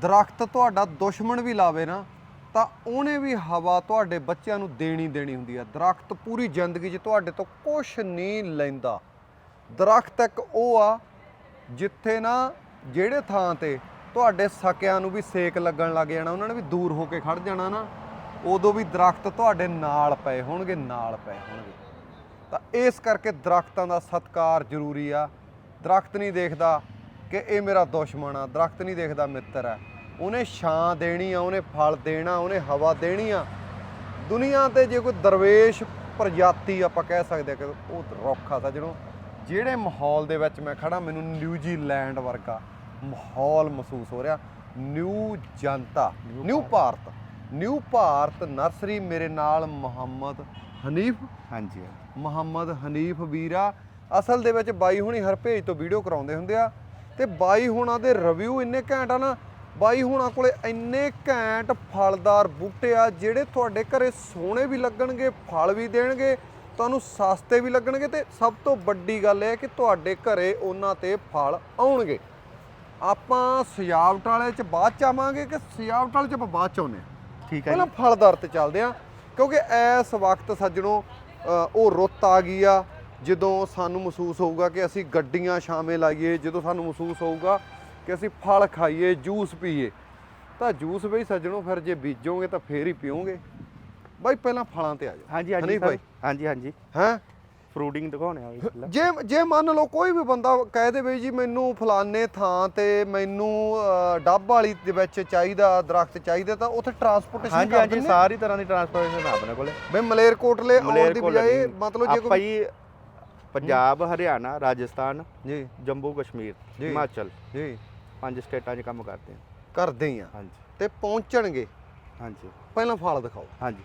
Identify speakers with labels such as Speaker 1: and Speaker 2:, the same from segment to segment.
Speaker 1: ਦਰਖਤ ਤੁਹਾਡਾ ਦੁਸ਼ਮਣ ਵੀ ਲਾਵੇ ਨਾ, ਤਾਂ ਉਹਨੇ ਵੀ ਹਵਾ ਤੁਹਾਡੇ ਬੱਚਿਆਂ ਨੂੰ ਦੇਣੀ ਦੇਣੀ ਹੁੰਦੀ ਆ। ਦਰਖਤ ਪੂਰੀ ਜ਼ਿੰਦਗੀ 'ਚ ਤੁਹਾਡੇ ਤੋਂ ਕੁਝ ਨਹੀਂ ਲੈਂਦਾ। ਦਰਖਤ ਇੱਕ ਉਹ ਆ, ਜਿੱਥੇ ਨਾ ਜਿਹੜੇ ਥਾਂ ਤੇ ਤੁਹਾਡੇ ਸਕਿਆਂ ਨੂੰ ਵੀ ਸੇਕ ਲੱਗਣ ਲੱਗ ਜਾਣਾ, ਉਹਨਾਂ ਨੇ ਵੀ ਦੂਰ ਹੋ ਕੇ ਖੜ ਜਾਣਾ ਨਾ, ਉਦੋਂ ਵੀ ਦਰਖਤ ਤੁਹਾਡੇ ਨਾਲ ਪਏ ਹੋਣਗੇ, ਨਾਲ ਪਏ ਹੋਣਗੇ। ਤਾਂ ਇਸ ਕਰਕੇ ਦਰਖਤਾਂ ਦਾ ਸਤਿਕਾਰ ਜ਼ਰੂਰੀ ਆ। ਦਰਖਤ ਨਹੀਂ ਦੇਖਦਾ ਕਿ ਇਹ ਮੇਰਾ ਦੁਸ਼ਮਣ ਆ, ਦਰਖਤ ਨਹੀਂ ਦੇਖਦਾ ਮਿੱਤਰ ਆ। ਉਹਨੇ ਛਾਂ ਦੇਣੀ ਆ ਉਹਨੇ ਫਲ ਦੇਣਾ ਉਹਨੇ ਹਵਾ ਦੇਣੀ ਆ। ਦੁਨੀਆ ਤੇ ਜੇ ਕੋਈ ਦਰਵੇਸ਼ ਪ੍ਰਜਾਤੀ ਆਪਾਂ ਕਹਿ ਸਕਦੇ ਆ ਕਿ ਉਹ ਰੁੱਖ ਆ ਸੱਜਣੋ। ਜਿਹੜੇ ਮਾਹੌਲ ਦੇ ਵਿੱਚ ਮੈਂ ਖੜਾ ਮੈਨੂੰ ਨਿਊਜ਼ੀਲੈਂਡ ਵਰਗਾ ਮਾਹੌਲ ਮਹਿਸੂਸ ਹੋ ਰਿਹਾ। ਨਿਊ ਜਨਤਾ new Bharat. New Bharat nursery ਮੇਰੇ ਨਾਲ ਮੁਹੰਮਦ ਹਨੀਫ।
Speaker 2: ਹਾਂਜੀ।
Speaker 1: ਮੁਹੰਮਦ ਹਨੀਫ ਵੀਰਾ ਅਸਲ ਦੇ ਵਿੱਚ ਬਾਈ ਹੁਣੀ ਹਰ ਪੇਜ ਤੋਂ ਵੀਡੀਓ ਕਰਾਉਂਦੇ ਹੁੰਦੇ ਆ। ਤੇ ਬਾਈ ਹੁਣਾਂ ਦੇ ਰਿਵਿਊ ਇੰਨੇ ਘੈਂਟ ਆ ਨਾ ਬਾਈ ਹੁਣਾਂ ਕੋਲੇ ਇੰਨੇ ਘੈਂਟ ਫਲਦਾਰ ਬੂਟੇ ਆ ਜਿਹੜੇ ਤੁਹਾਡੇ ਘਰੇ ਸੋਹਣੇ ਵੀ ਲੱਗਣਗੇ ਫਲ ਵੀ ਦੇਣਗੇ ਤੁਹਾਨੂੰ ਸਸਤੇ ਵੀ ਲੱਗਣਗੇ ਤੇ ਸਭ ਤੋਂ ਵੱਡੀ ਗੱਲ ਇਹ ਹੈ ਕਿ ਤੁਹਾਡੇ ਘਰੇ ਉਹਨਾਂ ਤੇ ਫਲ ਆਉਣਗੇ। ਆਪਾਂ ਸਜਾਵਟ ਵਾਲੇ ਚ ਬਾਅਦ ਚ ਆਵਾਂਗੇ ਕਿ ਸਜਾਵਟ ਵਾਲੇ ਚ ਆਪਾਂ ਬਾਅਦ ਚ ਆਉਨੇ
Speaker 2: ਠੀਕ ਹੈ
Speaker 1: ਪਹਿਲਾਂ ਫਲਦਾਰ ਤੇ ਚੱਲਦੇ ਆ ਕਿਉਂਕਿ ਇਸ ਵਕਤ ਸੱਜਣੋ ਉਹ ਰੁੱਤ ਆ ਗਈ ਆ ਜਦੋਂ ਸਾਨੂੰ ਮਹਿਸੂਸ ਹੋਊਗਾ ਕਿ ਅਸੀਂ ਗੱਡੀਆਂ ਛਾਵੇਂ ਲਾਈਏ ਜਦੋਂ ਸਾਨੂੰ ਮਹਿਸੂਸ ਹੋਊਗਾ ਕਿ ਅਸੀਂ ਫਲ ਖਾਈਏ ਜੂਸ ਪੀਏ ਤਾਂ ਜੂਸ ਬਈ ਸੱਜਣੋ ਫਿਰ ਜੇ ਬੀਜੋਗੇ ਤਾਂ ਫੇਰ ਹੀ ਪੀਓਗੇ। ਬਾਈ ਪਹਿਲਾਂ ਫਲਾਂ ਤੇ ਆ ਜਾਓ।
Speaker 2: ਹਾਂਜੀ ਹਾਂਜੀ ਸਰ। ਹਾਂਜੀ ਹਾਂਜੀ।
Speaker 1: ਹੈਂ?
Speaker 2: ਫਰੂਟਿੰਗ ਦਿਖਾਉਣੇ ਆ ਜੀ।
Speaker 1: ਜੇ ਜੇ ਮੰਨ ਲਓ ਕੋਈ ਵੀ ਬੰਦਾ ਕਹਿ ਦੇਵੇ ਜੀ ਮੈਨੂੰ ਫਲਾਣੇ ਥਾਂ ਤੇ ਮੈਨੂੰ ਡੱਬ ਵਾਲੀ ਦੇ ਵਿੱਚ ਚਾਹੀਦਾ ਦਰਖਤ ਚਾਹੀਦਾ ਤਾਂ ਉੱਥੇ ਟਰਾਂਸਪੋਰਟੇਸ਼ਨ
Speaker 2: ਹਾਂਜੀ ਹਾਂਜੀ ਸਾਰੀ ਤਰ੍ਹਾਂ ਦੀ ਟਰਾਂਸਪੋਰਟੇਸ਼ਨ ਆਪਣੇ ਕੋਲੇ।
Speaker 1: ਬਈ ਮਲੇਰਕੋਟਲੇ ਆਉਣ ਦੀ ਬਜਾਏ। ਮਤਲਬ ਜੇ ਕੋਈ
Speaker 2: ਜੀ ਪੰਜਾਬ ਹਰਿਆਣਾ ਰਾਜਸਥਾਨ
Speaker 1: ਜੀ।
Speaker 2: ਜੰਮੂ ਕਸ਼ਮੀਰ
Speaker 1: ਜੀ।
Speaker 2: ਹਿਮਾਚਲ।
Speaker 1: ਜੀ।
Speaker 2: ਪੰਜ ਸਟੇਟਾਂ 'ਚ ਕੰਮ ਕਰਦੇ ਹਾਂ।
Speaker 1: ਕਰਦੇ ਆ।
Speaker 2: ਹਾਂਜੀ।
Speaker 1: ਤੇ ਪਹੁੰਚਣਗੇ।
Speaker 2: ਹਾਂਜੀ।
Speaker 1: ਪਹਿਲਾਂ ਫਲ ਦਿਖਾਓ।
Speaker 2: ਹਾਂਜੀ।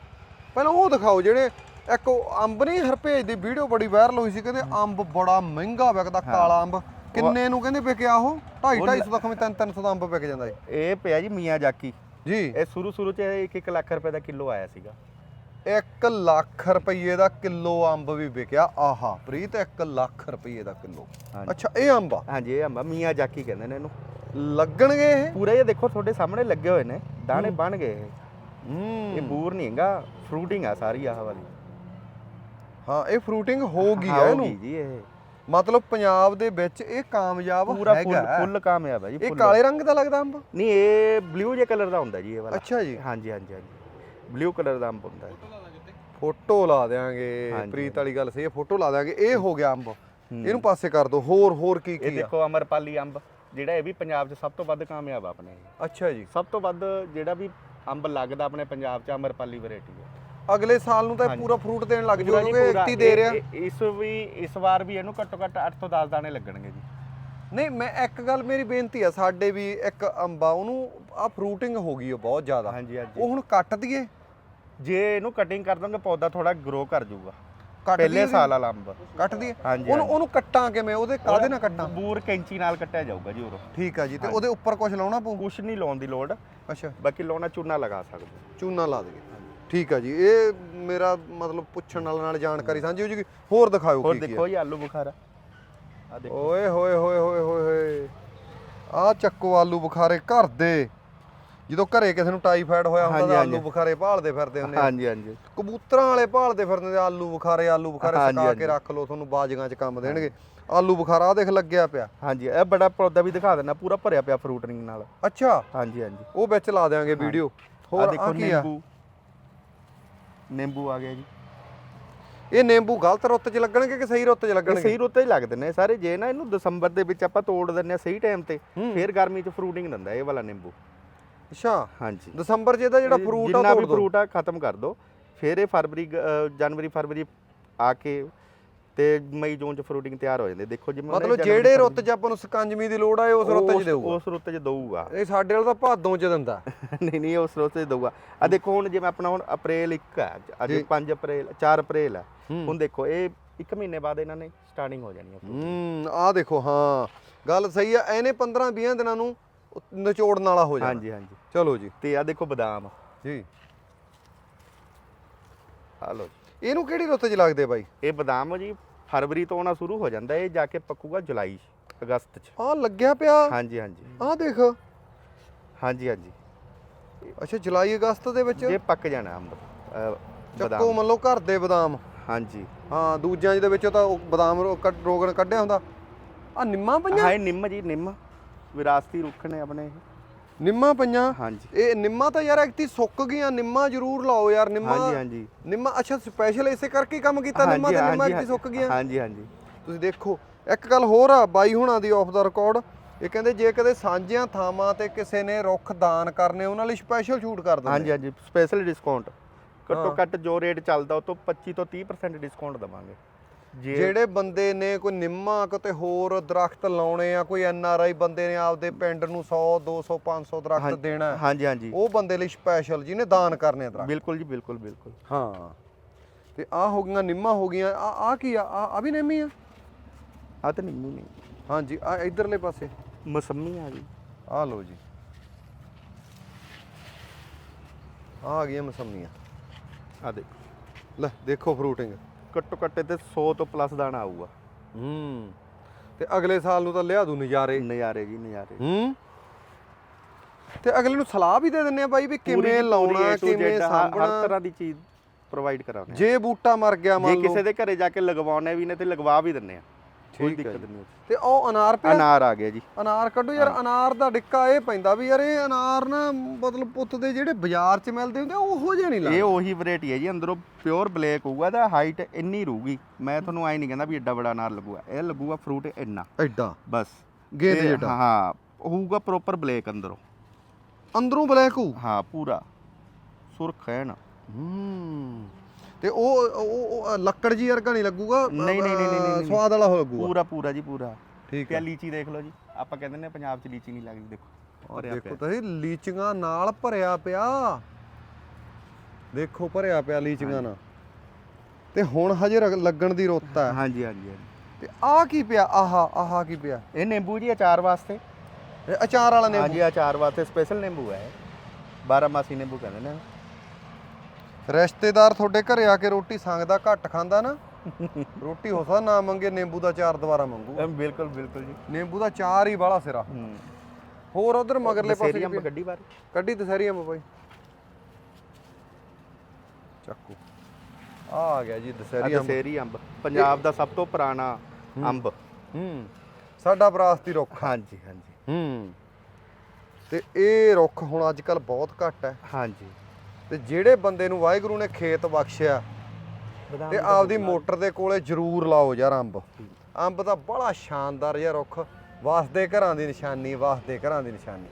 Speaker 1: ਪਹਿਲਾਂ ਉਹ ਦਿਖਾਓ ਜਿਹੜੇ ਇੱਕ ਉਹ ਅੰਬ ਨਹੀਂ ਹਰਪੇਜ ਦੀ ਵੀਡੀਓ ਬੜੀ ਵਾਇਰਲ ਹੋਈ ਸੀ ਕਹਿੰਦੇ ਅੰਬ ਬੜਾ ਮਹਿੰਗਾ ਵਿਕਦਾ ਕਾਲਾ ਅੰਬ। ਕਿੰਨੇ ਨੂੰ ਕਹਿੰਦੇ ਵਿਕਿਆ ਉਹ? 2.5 250 ਦਾ ਖਮੇ 3 300 ਦਾ ਅੰਬ ਵਿਕ ਜਾਂਦਾ ਜੀ
Speaker 2: ਇਹ ਪਿਆ ਜੀ ਮੀਆਂ ਜਾਕੀ।
Speaker 1: ਜੀ।
Speaker 2: ਇਹ ਸ਼ੁਰੂ ਸ਼ੁਰੂ 'ਚ 1-1 ਲੱਖ ਰੁਪਏ ਦਾ ਕਿਲੋ ਆਇਆ ਸੀਗਾ।
Speaker 1: 1 ਲੱਖ ਰੁਪਏ ਦਾ ਕਿਲੋ ਅੰਬ ਵੀ ਵਿਕਿਆ। ਆਹਾ ਪ੍ਰੀਤ 1 ਲੱਖ ਰੁਪਏ ਦਾ ਕਿਲੋ।
Speaker 2: ਹਾਂਜੀ।
Speaker 1: ਅੱਛਾ ਇਹ ਅੰਬ ਆ?
Speaker 2: ਹਾਂਜੀ ਇਹ ਅੰਬਾ ਮੀਆਂ ਜਾਕੀ ਕਹਿੰਦੇ ਨੇ ਇਹਨੂੰ।
Speaker 1: ਲੱਗਣਗੇ ਇਹ?
Speaker 2: ਪੂਰੇ ਇਹ ਦੇਖੋ ਤੁਹਾਡੇ ਸਾਹਮਣੇ ਲੱਗੇ ਹੋਏ ਨੇ ਦਾਣੇ ਬਣ ਗਏ ਇਹ। ਇਹ
Speaker 1: ਹੂੰ
Speaker 2: ਬੂਰ ਨਹੀਂ ਹੈਗਾ ਫਰੂਟਿੰਗ ਆ ਸਾਰੀ ਆਹ ਵਾਲੀ।
Speaker 1: ਹਾਂ ਇਹ ਫਰੂਟਿੰਗ ਹੋ ਗਈ
Speaker 2: ਹਾਂ,
Speaker 1: ਇਹਨੂੰ।
Speaker 2: ਗਈ ਜੀ ਇਹ।
Speaker 1: ਮਤਲਬ ਪੰਜਾਬ ਦੇ ਵਿੱਚ ਇਹ ਕਾਮਯਾਬ
Speaker 2: ਪੂਰਾ ਫੁੱਲ
Speaker 1: ਹੈਗਾ।
Speaker 2: ਫੁੱਲ ਕਾਮਯਾਬ ਹੈ ਜੀ
Speaker 1: ਇਹ। ਕਾਲੇ ਰੰਗ ਦਾ ਲੱਗਦਾ ਅੰਬ?
Speaker 2: ਨਹੀਂ ਇਹ ਬਲੂ ਜੇ ਕਲਰ ਦਾ ਹੁੰਦਾ ਜੀ ਇਹ ਵਾਲਾ।
Speaker 1: ਅੱਛਾ ਜੀ।
Speaker 2: ਹਾਂਜੀ ਹਾਂਜੀ ਹਾਂਜੀ। ਬਲੂ ਕਲਰ ਦਾ ਅੰਬ ਹੁੰਦਾ ਹੈ
Speaker 1: ਫੋਟੋ ਲਾ ਦੇਾਂਗੇ
Speaker 2: ਹਾਂਜੀ,
Speaker 1: ਪ੍ਰੀਤ ਵਾਲੀ ਗੱਲ ਸਹੀ ਹੈ ਫੋਟੋ ਲਾ ਦੇਾਂਗੇ ਇਹ ਹੋ ਗਿਆ ਅੰਬ। ਇਹਨੂੰ ਪਾਸੇ ਕਰ ਦਿਓ ਹੋਰ ਹੋਰ ਕੀ
Speaker 2: ਇਹ
Speaker 1: ਕੀ ਆ?
Speaker 2: ਦੇਖੋ ਅਮਰਪਾਲੀ ਅੰਬ। ਜਿਹੜਾ ਇਹ ਵੀ ਪੰਜਾਬ 'ਚ ਸਭ ਤੋਂ ਵੱਧ ਕਾਮਯਾਬ ਆ ਆਪਣੇ।
Speaker 1: ਅੱਛਾ ਜੀ।
Speaker 2: ਸਭ ਤੋਂ ਵੱਧ ਜਿਹੜਾ ਵੀ ਅੰਬ ਲੱਗਦਾ ਆਪਣੇ ਪੰਜਾਬ 'ਚ ਅਮਰਪਾਲੀ ਵੈਰਾਈਟੀ ਹੈ
Speaker 1: ਅਗਲੇ ਸਾਲ ਨੂੰ ਤਾਂ ਇਹ। ਪੂਰਾ ਫਰੂਟ ਦੇਣ ਲੱਗ
Speaker 2: ਪੂਰਾ
Speaker 1: ਜੂਗਾ
Speaker 2: ਜੀ
Speaker 1: ਕਿਉਂਕਿ
Speaker 2: ਪੂਰਾ।
Speaker 1: ਇੱਕਤੀ ਦੇ
Speaker 2: ਇਹ-
Speaker 1: ਰਿਹਾ।
Speaker 2: ਇਹ- ਇਸ ਵੀ ਇਸ ਵਾਰ ਵੀ ਇਹਨੂੰ ਘੱਟੋ ਘੱਟ 8 ਤੋਂ 10 ਦਾਣੇ ਲੱਗਣਗੇ ਜੀ।
Speaker 1: ਨਹੀਂ ਮੈਂ ਇੱਕ ਗੱਲ ਮੇਰੀ ਬੇਨਤੀ ਆ ਸਾਡੇ ਵੀ ਇੱਕ ਅੰਬਾ ਉਹਨੂੰ ਆ ਫਰੂਟਿੰਗ ਹੋ ਗਈ ਉਹ ਬਹੁਤ ਜ਼ਿਆਦਾ।
Speaker 2: ਹਾਂਜੀ ਹਾਂਜੀ।
Speaker 1: ਉਹ ਹੁਣ ਕੱਟ ਦਈਏ?
Speaker 2: ਜੇ ਇਹਨੂੰ ਕਟਿੰਗ ਕਰ ਦੋਗੇ ਪੌਦਾ ਥੋੜਾ ਗਰੋ ਕਰ ਜਾਊਗਾ। ਪਹਿਲੇ ਸਾਲ ਵਾਲਾ ਅੰਬ।
Speaker 1: ਕੱਟ ਦਈਏ
Speaker 2: ਹਾਂਜੀ
Speaker 1: ਉਹਨੂੰ ਉਹਨੂੰ ਕੱਟਾਂ ਕਿਵੇਂ? ਉਹਦੇ ਕਾਦੇ ਨਾਲ ਕੱਟਾਂ?
Speaker 2: ਬੂਰ ਕੈਂਚੀ ਨਾਲ ਕੱਟਿਆ ਜਾਊਗਾ ਜੀ ਉਰੋਂ।
Speaker 1: ਠੀਕ ਆ ਜੀ ਤੇ ਉਹਦੇ ਉੱਪਰ ਕੁਝ ਲਾਉਣਾ ਪਊ?
Speaker 2: ਕੁਛ ਨਹੀਂ ਲਾਉਣ ਦੀ ਲੋੜ।
Speaker 1: ਅੱਛਾ।
Speaker 2: ਬਾਕੀ ਲਾਉਣਾ ਚੂਨਾ ਲਗਾ ਸਕਦੇ ਹੋ।
Speaker 1: ਚੂਨਾ ਲਾ ਦਈਏ। ਠੀਕ ਆ ਜੀ ਇਹ ਮੇਰਾ ਮਤਲਬ ਪੁੱਛਣ ਨਾਲ ਨਾਲ ਜਾਣਕਾਰੀ ਸਾਂਝੀ ਹੋ ਜੂਗੀ। ਹੋਰ ਦਿਖਾਓ
Speaker 2: ਹੋਰ
Speaker 1: ਕੀ ਕੀ ਆ।
Speaker 2: ਦੇਖੋ ਜੀ ਆਲੂ ਬੁਖਾਰਾ। ਆ ਦੇਖੋ।
Speaker 1: ਓਏ ਹੋਏ ਹੋਏ ਹੋਏ ਹੋਏ ਹੋਏ। ਆ ਚੱਕੋ ਆਲੂ ਬੁਖਾਰੇ ਘਰ ਦੇ। ਜਦੋਂ ਘਰੇ ਕਿਸੇ ਨੂੰ ਟਾਈਫਾਇਡ ਹੋਇਆ ਹੁੰਦਾ ਤਾਂ। ਆਲੂ ਬੁਖਾਰੇ ਭਾਲਦੇ ਫਿਰਦੇ ਹੁੰਦੇ ਆ।
Speaker 2: ਹਾਂਜੀ ਹਾਂਜੀ।
Speaker 1: ਕਬੂਤਰਾਂ ਵਾਲੇ ਭਾਲਦੇ ਫਿਰਦੇ ਨੇ ਆਲੂ ਬੁਖਾਰੇ ਆਲੂ ਬੁਖਾਰੇ ਸੁਕਾ ਕੇ। ਰੱਖ ਲਓ ਤੁਹਾਨੂੰ ਬਾਜੀਆਂ 'ਚ ਕੰਮ ਦੇਣਗੇ। ਆਲੂ ਬੁਖਾਰਾ ਦੇਖ ਲੱਗਿਆ ਪਿਆ।
Speaker 2: ਹਾਂਜੀ ਇਹ ਬੜਾ ਪੌਦਾ ਵੀ ਦਿਖਾ ਦੇਣਾ ਪੂਰਾ ਭਰਿਆ ਪਿਆ ਫਰੂਟ ਰਿੰਗ ਨਾਲ।
Speaker 1: ਅੱਛਾ।
Speaker 2: ਹਾਂਜੀ ਹਾਂਜੀ।
Speaker 1: ਉਹ ਵਿੱਚ ਲਾ ਦੇਾਂਗੇ ਵੀਡੀਓ ਹੋਰ
Speaker 2: ਦੇਖੋ
Speaker 1: ਆ ਕੀ ਆ?
Speaker 2: ਨਿੰਬੂ। ਨਿੰਬੂ ਆ ਗਿਆ ਜੀ।
Speaker 1: ਇਹ ਨਿੰਬੂ ਗਲਤ ਰੁੱਤ 'ਚ ਲੱਗਣਗੇ ਕਿ ਸਹੀ ਰੁੱਤ 'ਚ ਲੱਗਣਗੇ
Speaker 2: ਸਹੀ ਰੁੱਤੇ ਹੀ ਲੱਗਦੇ ਨੇ ਸਾਰੇ। ਜੇ ਨਾ ਇਹਨੂੰ ਦਸੰਬਰ ਦੇ ਵਿੱਚ ਆਪਾਂ ਤੋੜ ਦਿੰਨੇ ਆ ਸਹੀ ਟਾਈਮ ਤੇ। ਫਿਰ ਗਰਮੀ 'ਚ ਫਰੂਟਿੰਗ ਦਿੰਦਾ ਇਹ ਵਾਲਾ ਨਿੰਬੂ।
Speaker 1: ਅੱਛਾ।
Speaker 2: ਹਾਂਜੀ।
Speaker 1: ਦਸੰਬਰ 'ਚ ਇਹਦਾ ਜਿਹੜਾ ਫਰੂਟ ਆ
Speaker 2: ਜਿੰਨਾ
Speaker 1: ਉਹ
Speaker 2: ਵੀ
Speaker 1: ਤੋੜ ਦਿਓ
Speaker 2: ਫਰੂਟ ਆ ਖਤਮ ਕਰ ਦੋ। ਫਿਰ ਇਹ ਫਰਵਰੀ ਗ- ਅ, ਜਨਵਰੀ ਫਰਵਰੀ ਆ ਕੇ ਤੇ ਮਈ ਜੂਨ 'ਚ ਫਰੂਟਿੰਗ ਤਿਆਰ ਹੋ ਜਾਂਦੇ। ਦੇਖੋ ਜਿਵੇਂ
Speaker 1: ਮਤਲਬ ਜਿਹੜੇ ਰੁੱਤ 'ਚ ਆਪਾਂ ਨੂੰ ਸਕੰਜਮੀ ਦੀ ਲੋੜ ਆ ਇਹ ਉਸ ਰੁੱਤ 'ਚ ਦੇਊਗਾ।
Speaker 2: ਉਸ ਰੁੱਤ 'ਚ ਦਊਗਾ।
Speaker 1: ਇਹ ਸਾਡੇ ਵਾਲਾ ਤਾਂ ਭਾਦੋਂ 'ਚ ਦਿੰਦਾ।
Speaker 2: ਨਹੀਂ ਨਹੀਂ ਉਸ ਰੁੱਤ 'ਚ ਦਊਗਾ। ਆ ਦੇਖੋ ਹੁਣ ਜਿਵੇਂ ਆਪਣਾ ਹੁਣ ਅਪ੍ਰੈਲ 1 ਹੈ ਅੱਜ
Speaker 1: ਜੀ।
Speaker 2: 5 ਅਪ੍ਰੈਲ 4 ਅਪ੍ਰੈਲ ਹੈ। ਹੁਣ ਦੇਖੋ ਇਹ 1 ਮਹੀਨੇ ਬਾਅਦ ਇਹਨਾਂ ਨੇ ਸਟਾਰਟਿੰਗ ਹੋ ਜਾਣੀ ਹੈ
Speaker 1: ਹੂੰ ਆਹ ਦੇਖੋ ਹਾਂ। ਗੱਲ ਸਹੀ ਆ ਇਹਨੇ 15 20 ਦਿਨਾਂ ਨੂੰ ਨਿਚੋੜਨ ਵਾਲਾ ਹੋ ਜਾਣਾ।
Speaker 2: ਹਾਂਜੀ ਹਾਂਜੀ।
Speaker 1: ਚਲੋ ਜੀ।
Speaker 2: ਤੇ ਆ ਦੇਖੋ ਬਦਾਮ।
Speaker 1: ਜੀ।
Speaker 2: ਆ ਜੀ।
Speaker 1: ਇਹਨੂੰ ਕਿਹੜੀ ਰੁੱਤ 'ਚ ਲੱਗਦੇ ਬਾਈ?
Speaker 2: ਇਹ ਬਦਾਮ ਜੀ ਫਰਵਰੀ ਤੋਂ ਆਉਣਾ ਸ਼ੁਰੂ ਹੋ ਜਾਂਦਾ ਇਹ ਜਾ ਕੇ ਪੱਕੂਗਾ ਜੁਲਾਈ ਅਗਸਤ 'ਚ।
Speaker 1: ਆਹ ਲੱਗਿਆ ਪਿਆ?
Speaker 2: ਹਾਂਜੀ ਹਾਂਜੀ।
Speaker 1: ਆਹ ਦੇਖ।
Speaker 2: ਹਾਂਜੀ ਹਾਂਜੀ।
Speaker 1: ਅੱਛਾ ਜੁਲਾਈ ਅਗਸਤ ਦੇ ਵਿੱਚ?
Speaker 2: ਇਹ ਪੱਕ ਜਾਣਾ ਅੰਬ ਅਹ,
Speaker 1: ਚੱਕੋ
Speaker 2: ਬਦਾਮ।
Speaker 1: ਮੰਨ ਲਓ ਘਰ ਦੇ ਬਦਾਮ।
Speaker 2: ਹਾਂਜੀ।
Speaker 1: ਹਾਂ ਦੂਜਿਆਂ ਦੇ ਵਿੱਚੋਂ ਤਾਂ ਉਹ ਬਦਾਮ ਰੋ- ਕੱਢ- ਰੋਗਣ ਕੱਢਿਆ ਹੁੰਦਾ। ਆ ਨਿੰਮਾਂ ਪਈਆਂ?
Speaker 2: ਹਾਂ ਇਹ ਨਿੰਮ ਜੀ ਨਿੰਮ। ਵਿਰਾਸਤੀ ਰੁੱਖ ਨੇ ਆਪਣੇ ਇਹ।
Speaker 1: ਨਿੰਮਾਂ ਪਈਆਂ।
Speaker 2: ਹਾਂਜੀ।
Speaker 1: ਇਹ ਨਿੰਮਾਂ ਤਾਂ ਯਾਰ ਐਕਤੀ ਸੁੱਕ ਗਈਆਂ ਨਿੰਮਾਂ ਜ਼ਰੂਰ ਲਾਓ ਯਾਰ ਨਿੰਮਾਂ
Speaker 2: ਹਾਂਜੀ ਹਾਂਜੀ।
Speaker 1: ਨਿੰਮਾਂ ਅੱਛਾ ਸਪੈਸ਼ਲ ਇਸੇ ਕਰਕੇ ਕੰਮ ਕੀਤਾ ਨਿੰਮਾਂ ਤੇ ਨਿੰਮਾਂ ਐਕਤੀ ਸੁੱਕ ਗਈਆਂ।
Speaker 2: ਹਾਂਜੀ ਹਾਂਜੀ।
Speaker 1: ਤੁਸੀਂ ਦੇਖੋ ਇੱਕ ਗੱਲ ਹੋਰ ਆ ਬਾਈ ਹੁਣਾਂ ਦੀ ਆਫ ਦਾ ਰਿਕਾਰਡ ਇਹ ਕਹਿੰਦੇ ਜੇ ਕਦੇ ਸਾਂਝੀਆਂ ਥਾਵਾਂ ਤੇ ਕਿਸੇ ਨੇ ਰੁੱਖ ਦਾਨ ਕਰਨੇ ਉਹਨਾਂ ਲਈ ਸਪੈਸ਼ਲ ਛੂਟ ਕਰ ਦਿੰਦੇ
Speaker 2: ਹਾਂਜੀ ਹਾਂਜੀ ਸਪੈਸ਼ਲ ਡਿਸਕਾਊਂਟ ਘੱਟੋ। ਘੱਟ ਜੋ ਰੇਟ ਚੱਲਦਾ ਉਹ ਤੋਂ 25 ਤੋਂ 30% ਡਿਸਕਾਊਂਟ ਦਵਾਂਗੇ।
Speaker 1: ਜਿਹੜੇ ਬੰਦੇ ਨੇ ਕੋਈ ਨਿੰਮਾਂ ਕਿਤੇ ਹੋਰ ਦਰਖਤ ਲਾਉਣੇ ਆ ਕੋਈ ਐਨ ਆਰ ਆਈ ਬੰਦੇ ਨੇ ਆਪਦੇ ਪਿੰਡ ਨੂੰ 100 200 500 ਦਰਖਤ ਦੇਣਾ
Speaker 2: ਹਾਂਜੀ ਹਾਂਜੀ।
Speaker 1: ਉਹ ਬੰਦੇ ਲਈ ਸਪੈਸ਼ਲ ਜਿਹਨੇ ਦਾਨ ਕਰਨੇ ਆ ਦਰਖਤ।
Speaker 2: ਬਿਲਕੁਲ ਜੀ ਬਿਲਕੁਲ ਬਿਲਕੁਲ।
Speaker 1: ਹਾਂ। ਤੇ ਆ ਹੋ ਗਈਆਂ ਨਿੰਮਾਂ ਹੋ ਗਈਆਂ ਆ ਆ ਕੀ ਆ? ਆ ਆ ਵੀ ਨਿੰਮੀ ਆ?
Speaker 2: ਆ ਤਾਂ ਨਿੰਮੂ ਨਹੀਂ।
Speaker 1: ਹਾਂਜੀ ਆ ਇਧਰਲੇ ਪਾਸੇ।
Speaker 2: ਮਸੰਮੀ ਆ ਗਈ।
Speaker 1: ਆ ਲਓ ਜੀ। ਆ ਆ ਗਈਆਂ ਮਸੰਮੀਆਂ।
Speaker 2: ਆ ਦੇਖੋ।
Speaker 1: ਲੈ ਦੇਖੋ ਫਰੂਟਿੰਗ
Speaker 2: ਘੱਟੋ ਘੱਟ ਤੇ 100 ਤੋਂ ਪਲੱਸ ਦਾਣਾ ਆਊਗਾ।
Speaker 1: ਹੂੰ। ਤੇ ਅਗਲੇ ਸਾਲ ਨੂੰ ਤਾਂ ਲਿਆ ਦੂ ਨਜ਼ਾਰੇ।
Speaker 2: ਨਜ਼ਾਰੇ ਜੀ ਨਜ਼ਾਰੇ।
Speaker 1: ਹੂੰ। ਤੇ ਅਗਲੇ ਨੂੰ ਸਲਾਹ ਵੀ ਦੇ ਦਿੰਨੇ ਆ ਬਾਈ ਵੀ ਕਿਵੇਂ ਲਾਉਣਾ ਕਿਵੇਂ
Speaker 2: ਹਰ- ਹਰ
Speaker 1: ਸਾਂਭਣਾ।
Speaker 2: ਤਰ੍ਹਾਂ ਦੀ ਚੀਜ਼ ਪ੍ਰੋਵਾਈਡ ਕਰਾਉਂਦੇ
Speaker 1: ਜੇ ਬੂਟਾ ਮਰ ਗਿਆ ਮੰਨ ਲਓ।
Speaker 2: ਕਿਸੇ ਦੇ ਘਰੇ ਜਾ ਕੇ ਲਗਵਾਉਣੇ ਵੀ ਨੇ ਤੇ ਲਗਵਾ ਵੀ ਦਿੰਨੇ ਆ। ਕੋਈ
Speaker 1: ਠੀਕ ਹੈ
Speaker 2: ਦਿੱਕਤ
Speaker 1: ਜੀ।
Speaker 2: ਨਹੀਂ
Speaker 1: ਤੇ ਉਹ ਅਨਾਰ ਪਿਆ।
Speaker 2: ਅਨਾਰ ਆ ਗਿਆ ਜੀ।
Speaker 1: ਅਨਾਰ ਕੱਢੋ ਯਾਰ ਅਨਾਰ ਦਾ ਡਿੱਕਾ ਇਹ ਪੈਂਦਾ ਵੀ ਯਾਰ ਇਹ ਅਨਾਰ ਨਾ ਮਤਲਬ ਪੁੱਤ ਦੇ ਜਿਹੜੇ ਬਾਜ਼ਾਰ 'ਚ ਮਿਲਦੇ ਹੁੰਦੇ ਆ, ਉਹੋ ਜਿਹੇ ਨਹੀਂ
Speaker 2: ਇਹ
Speaker 1: ਲੱਗਦੇ
Speaker 2: ਉਹੀ ਵੈਰਾਈਟੀ ਹੈ ਜੀ ਅੰਦਰੋਂ ਪਿਓਰ ਬਲੈਕ ਹੋਊਗਾ ਤਾਂ ਹਾਈਟ ਇੰਨੀ ਰਹੂਗੀ। ਮੈਂ ਤੁਹਾਨੂੰ ਐ ਨਹੀਂ ਕਹਿੰਦਾ ਵੀ ਐਡਾ ਬੜਾ ਅਨਾਰ ਲੱਗੂਗਾ। ਇਹ ਲੱਗੂਗਾ ਫਰੂਟ ਇੰਨਾ।
Speaker 1: ਐਡਾ।
Speaker 2: ਬਸ।
Speaker 1: ਗੇਂਦ
Speaker 2: ਤੇ
Speaker 1: ਜਿਹੜਾ।
Speaker 2: ਹਾਂ ਹੋਊਗਾ ਪ੍ਰੋਪਰ ਬਲੈਕ ਅੰਦਰੋਂ।
Speaker 1: ਅੰਦਰੋਂ ਬਲੈਕ ਹੋਊ।
Speaker 2: ਹਾਂ ਪੂਰਾ। ਸੁਰਖ ਹੈ ਨਾ।
Speaker 1: ਹੂੰ। ਤੇ ਉਹ ਉਹ- ਲੱਕੜ ਜੀ ਵਰਗਾ ਨਹੀਂ ਲੱਗੂਗਾ
Speaker 2: ਨਹੀਂ, ਨਹੀਂ, ਨਹੀਂ।
Speaker 1: ਸਵਾਦ ਵਾਲਾ ਹੋ ਲੱਗੂਗਾ।
Speaker 2: ਪੂਰਾ ਪੂਰਾ ਜੀ ਪੂਰਾ।
Speaker 1: ਠੀਕ ਹੈ।
Speaker 2: ਲੀਚੀ ਦੇਖ ਲਓ ਜੀ। ਆਪਾਂ ਕਹਿੰਦੇ ਨੇ ਪੰਜਾਬ 'ਚ ਲੀਚੀ ਨਹੀਂ ਲੱਗਦੀ ਦੇਖੋ।
Speaker 1: ਦੇਖੋ। ਤੁਸੀਂ ਲੀਚੀਆਂ ਨਾਲ ਭਰਿਆ ਪਿਆ। ਦੇਖੋ ਭਰਿਆ ਪਿਆ ਲੀਚੀਆਂ ਨਾਲ। ਤੇ ਹੁਣ ਹਜੇ ਲੱਗਣ ਦੀ ਰੁੱਤ ਹੈ।
Speaker 2: ਹਾਂਜੀ ਹਾਂਜੀ।
Speaker 1: ਤੇ ਆਹ ਕੀ ਪਿਆ? ਆਹਾ ਆਹਾ ਕੀ ਪਿਆ?
Speaker 2: ਇਹ ਨਿੰਬੂ ਜੀ ਅਚਾਰ ਵਾਸਤੇ।
Speaker 1: ਅਚਾਰ ਵਾਲਾ ਨੇ
Speaker 2: ਹਾਂਜੀ ਅਚਾਰ ਵਾਸਤੇ ਸਪੈਸ਼ਲ ਨਿੰਬੂ ਹੈ। 12 ਮਾਸੀ ਨਿੰਬੂ ਕਹਿੰਦੇ ਨੇ।
Speaker 1: ਰਿਸ਼ਤੇਦਾਰ ਤੁਹਾਡੇ ਘਰੇ ਆ ਕੇ ਰੋਟੀ ਸੰਗਦਾ ਘੱਟ ਖਾਂਦਾ ਨਾ ਰੋਟੀ ਹੋ ਸਕਦਾ ਨਾ ਮੰਗੇ ਨਿੰਬੂ ਦਾ ਚਾਰ ਦੁਬਾਰਾ ਮੰਗੂ।
Speaker 2: ਇਹ ਬਿਲਕੁਲ ਬਿਲਕੁਲ ਜੀ।
Speaker 1: ਨਿੰਬੂ ਦਾ ਚਾਰ ਹੀ ਬਾਲਾ ਸਿਰਾ।
Speaker 2: ਹੂੰ।
Speaker 1: ਹੋਰ ਉਧਰ ਮਗਰਲੇ ਪਾਸੇ ਕੀ ਪਿਆ?
Speaker 2: ਗੱਡੀ ਬਾਰੇ
Speaker 1: ਕੱਢੀ ਦਸਹਿਰੀ ਅੰਬ ਬਾਈ। ਚੱਕੂ। ਆ ਆ ਗਿਆ ਜੀ ਦਸਹਿਰੀ ਅੰਬ।
Speaker 2: ਦਸੇਰੀ ਅੰਬ। ਪੰਜਾਬ ਦਾ ਸਭ ਤੋਂ ਪੁਰਾਣਾ ਅੰਬ।
Speaker 1: ਹੂੰ। ਸਾਡਾ ਵਿਰਾਸਤੀ ਰੁੱਖ।
Speaker 2: ਹਾਂਜੀ ਹਾਂਜੀ।
Speaker 1: ਹੂੰ। ਤੇ ਇਹ ਰੁੱਖ ਹੁਣ ਅੱਜ ਕੱਲ ਬਹੁਤ ਘੱਟ ਹੈ।
Speaker 2: ਹਾਂਜੀ।
Speaker 1: ਤੇ ਜਿਹੜੇ ਬੰਦੇ ਨੂੰ ਵਾਹਿਗੁਰੂ ਨੇ ਖੇਤ ਬਖਸ਼ਿਆ ਤੇ ਆਪਦੀ ਮੋਟਰ ਦੇ ਕੋਲੇ ਜ਼ਰੂਰ ਲਾਓ ਯਾਰ ਅੰਬ। ਅੰਬ ਤਾਂ ਬੜਾ ਸ਼ਾਨਦਾਰ ਜਿਹਾ ਰੁੱਖ ਵਾਸਦੇ ਘਰਾਂ ਦੀ ਨਿਸ਼ਾਨੀ ਵਾਸਦੇ ਘਰਾਂ ਦੀ ਨਿਸ਼ਾਨੀ।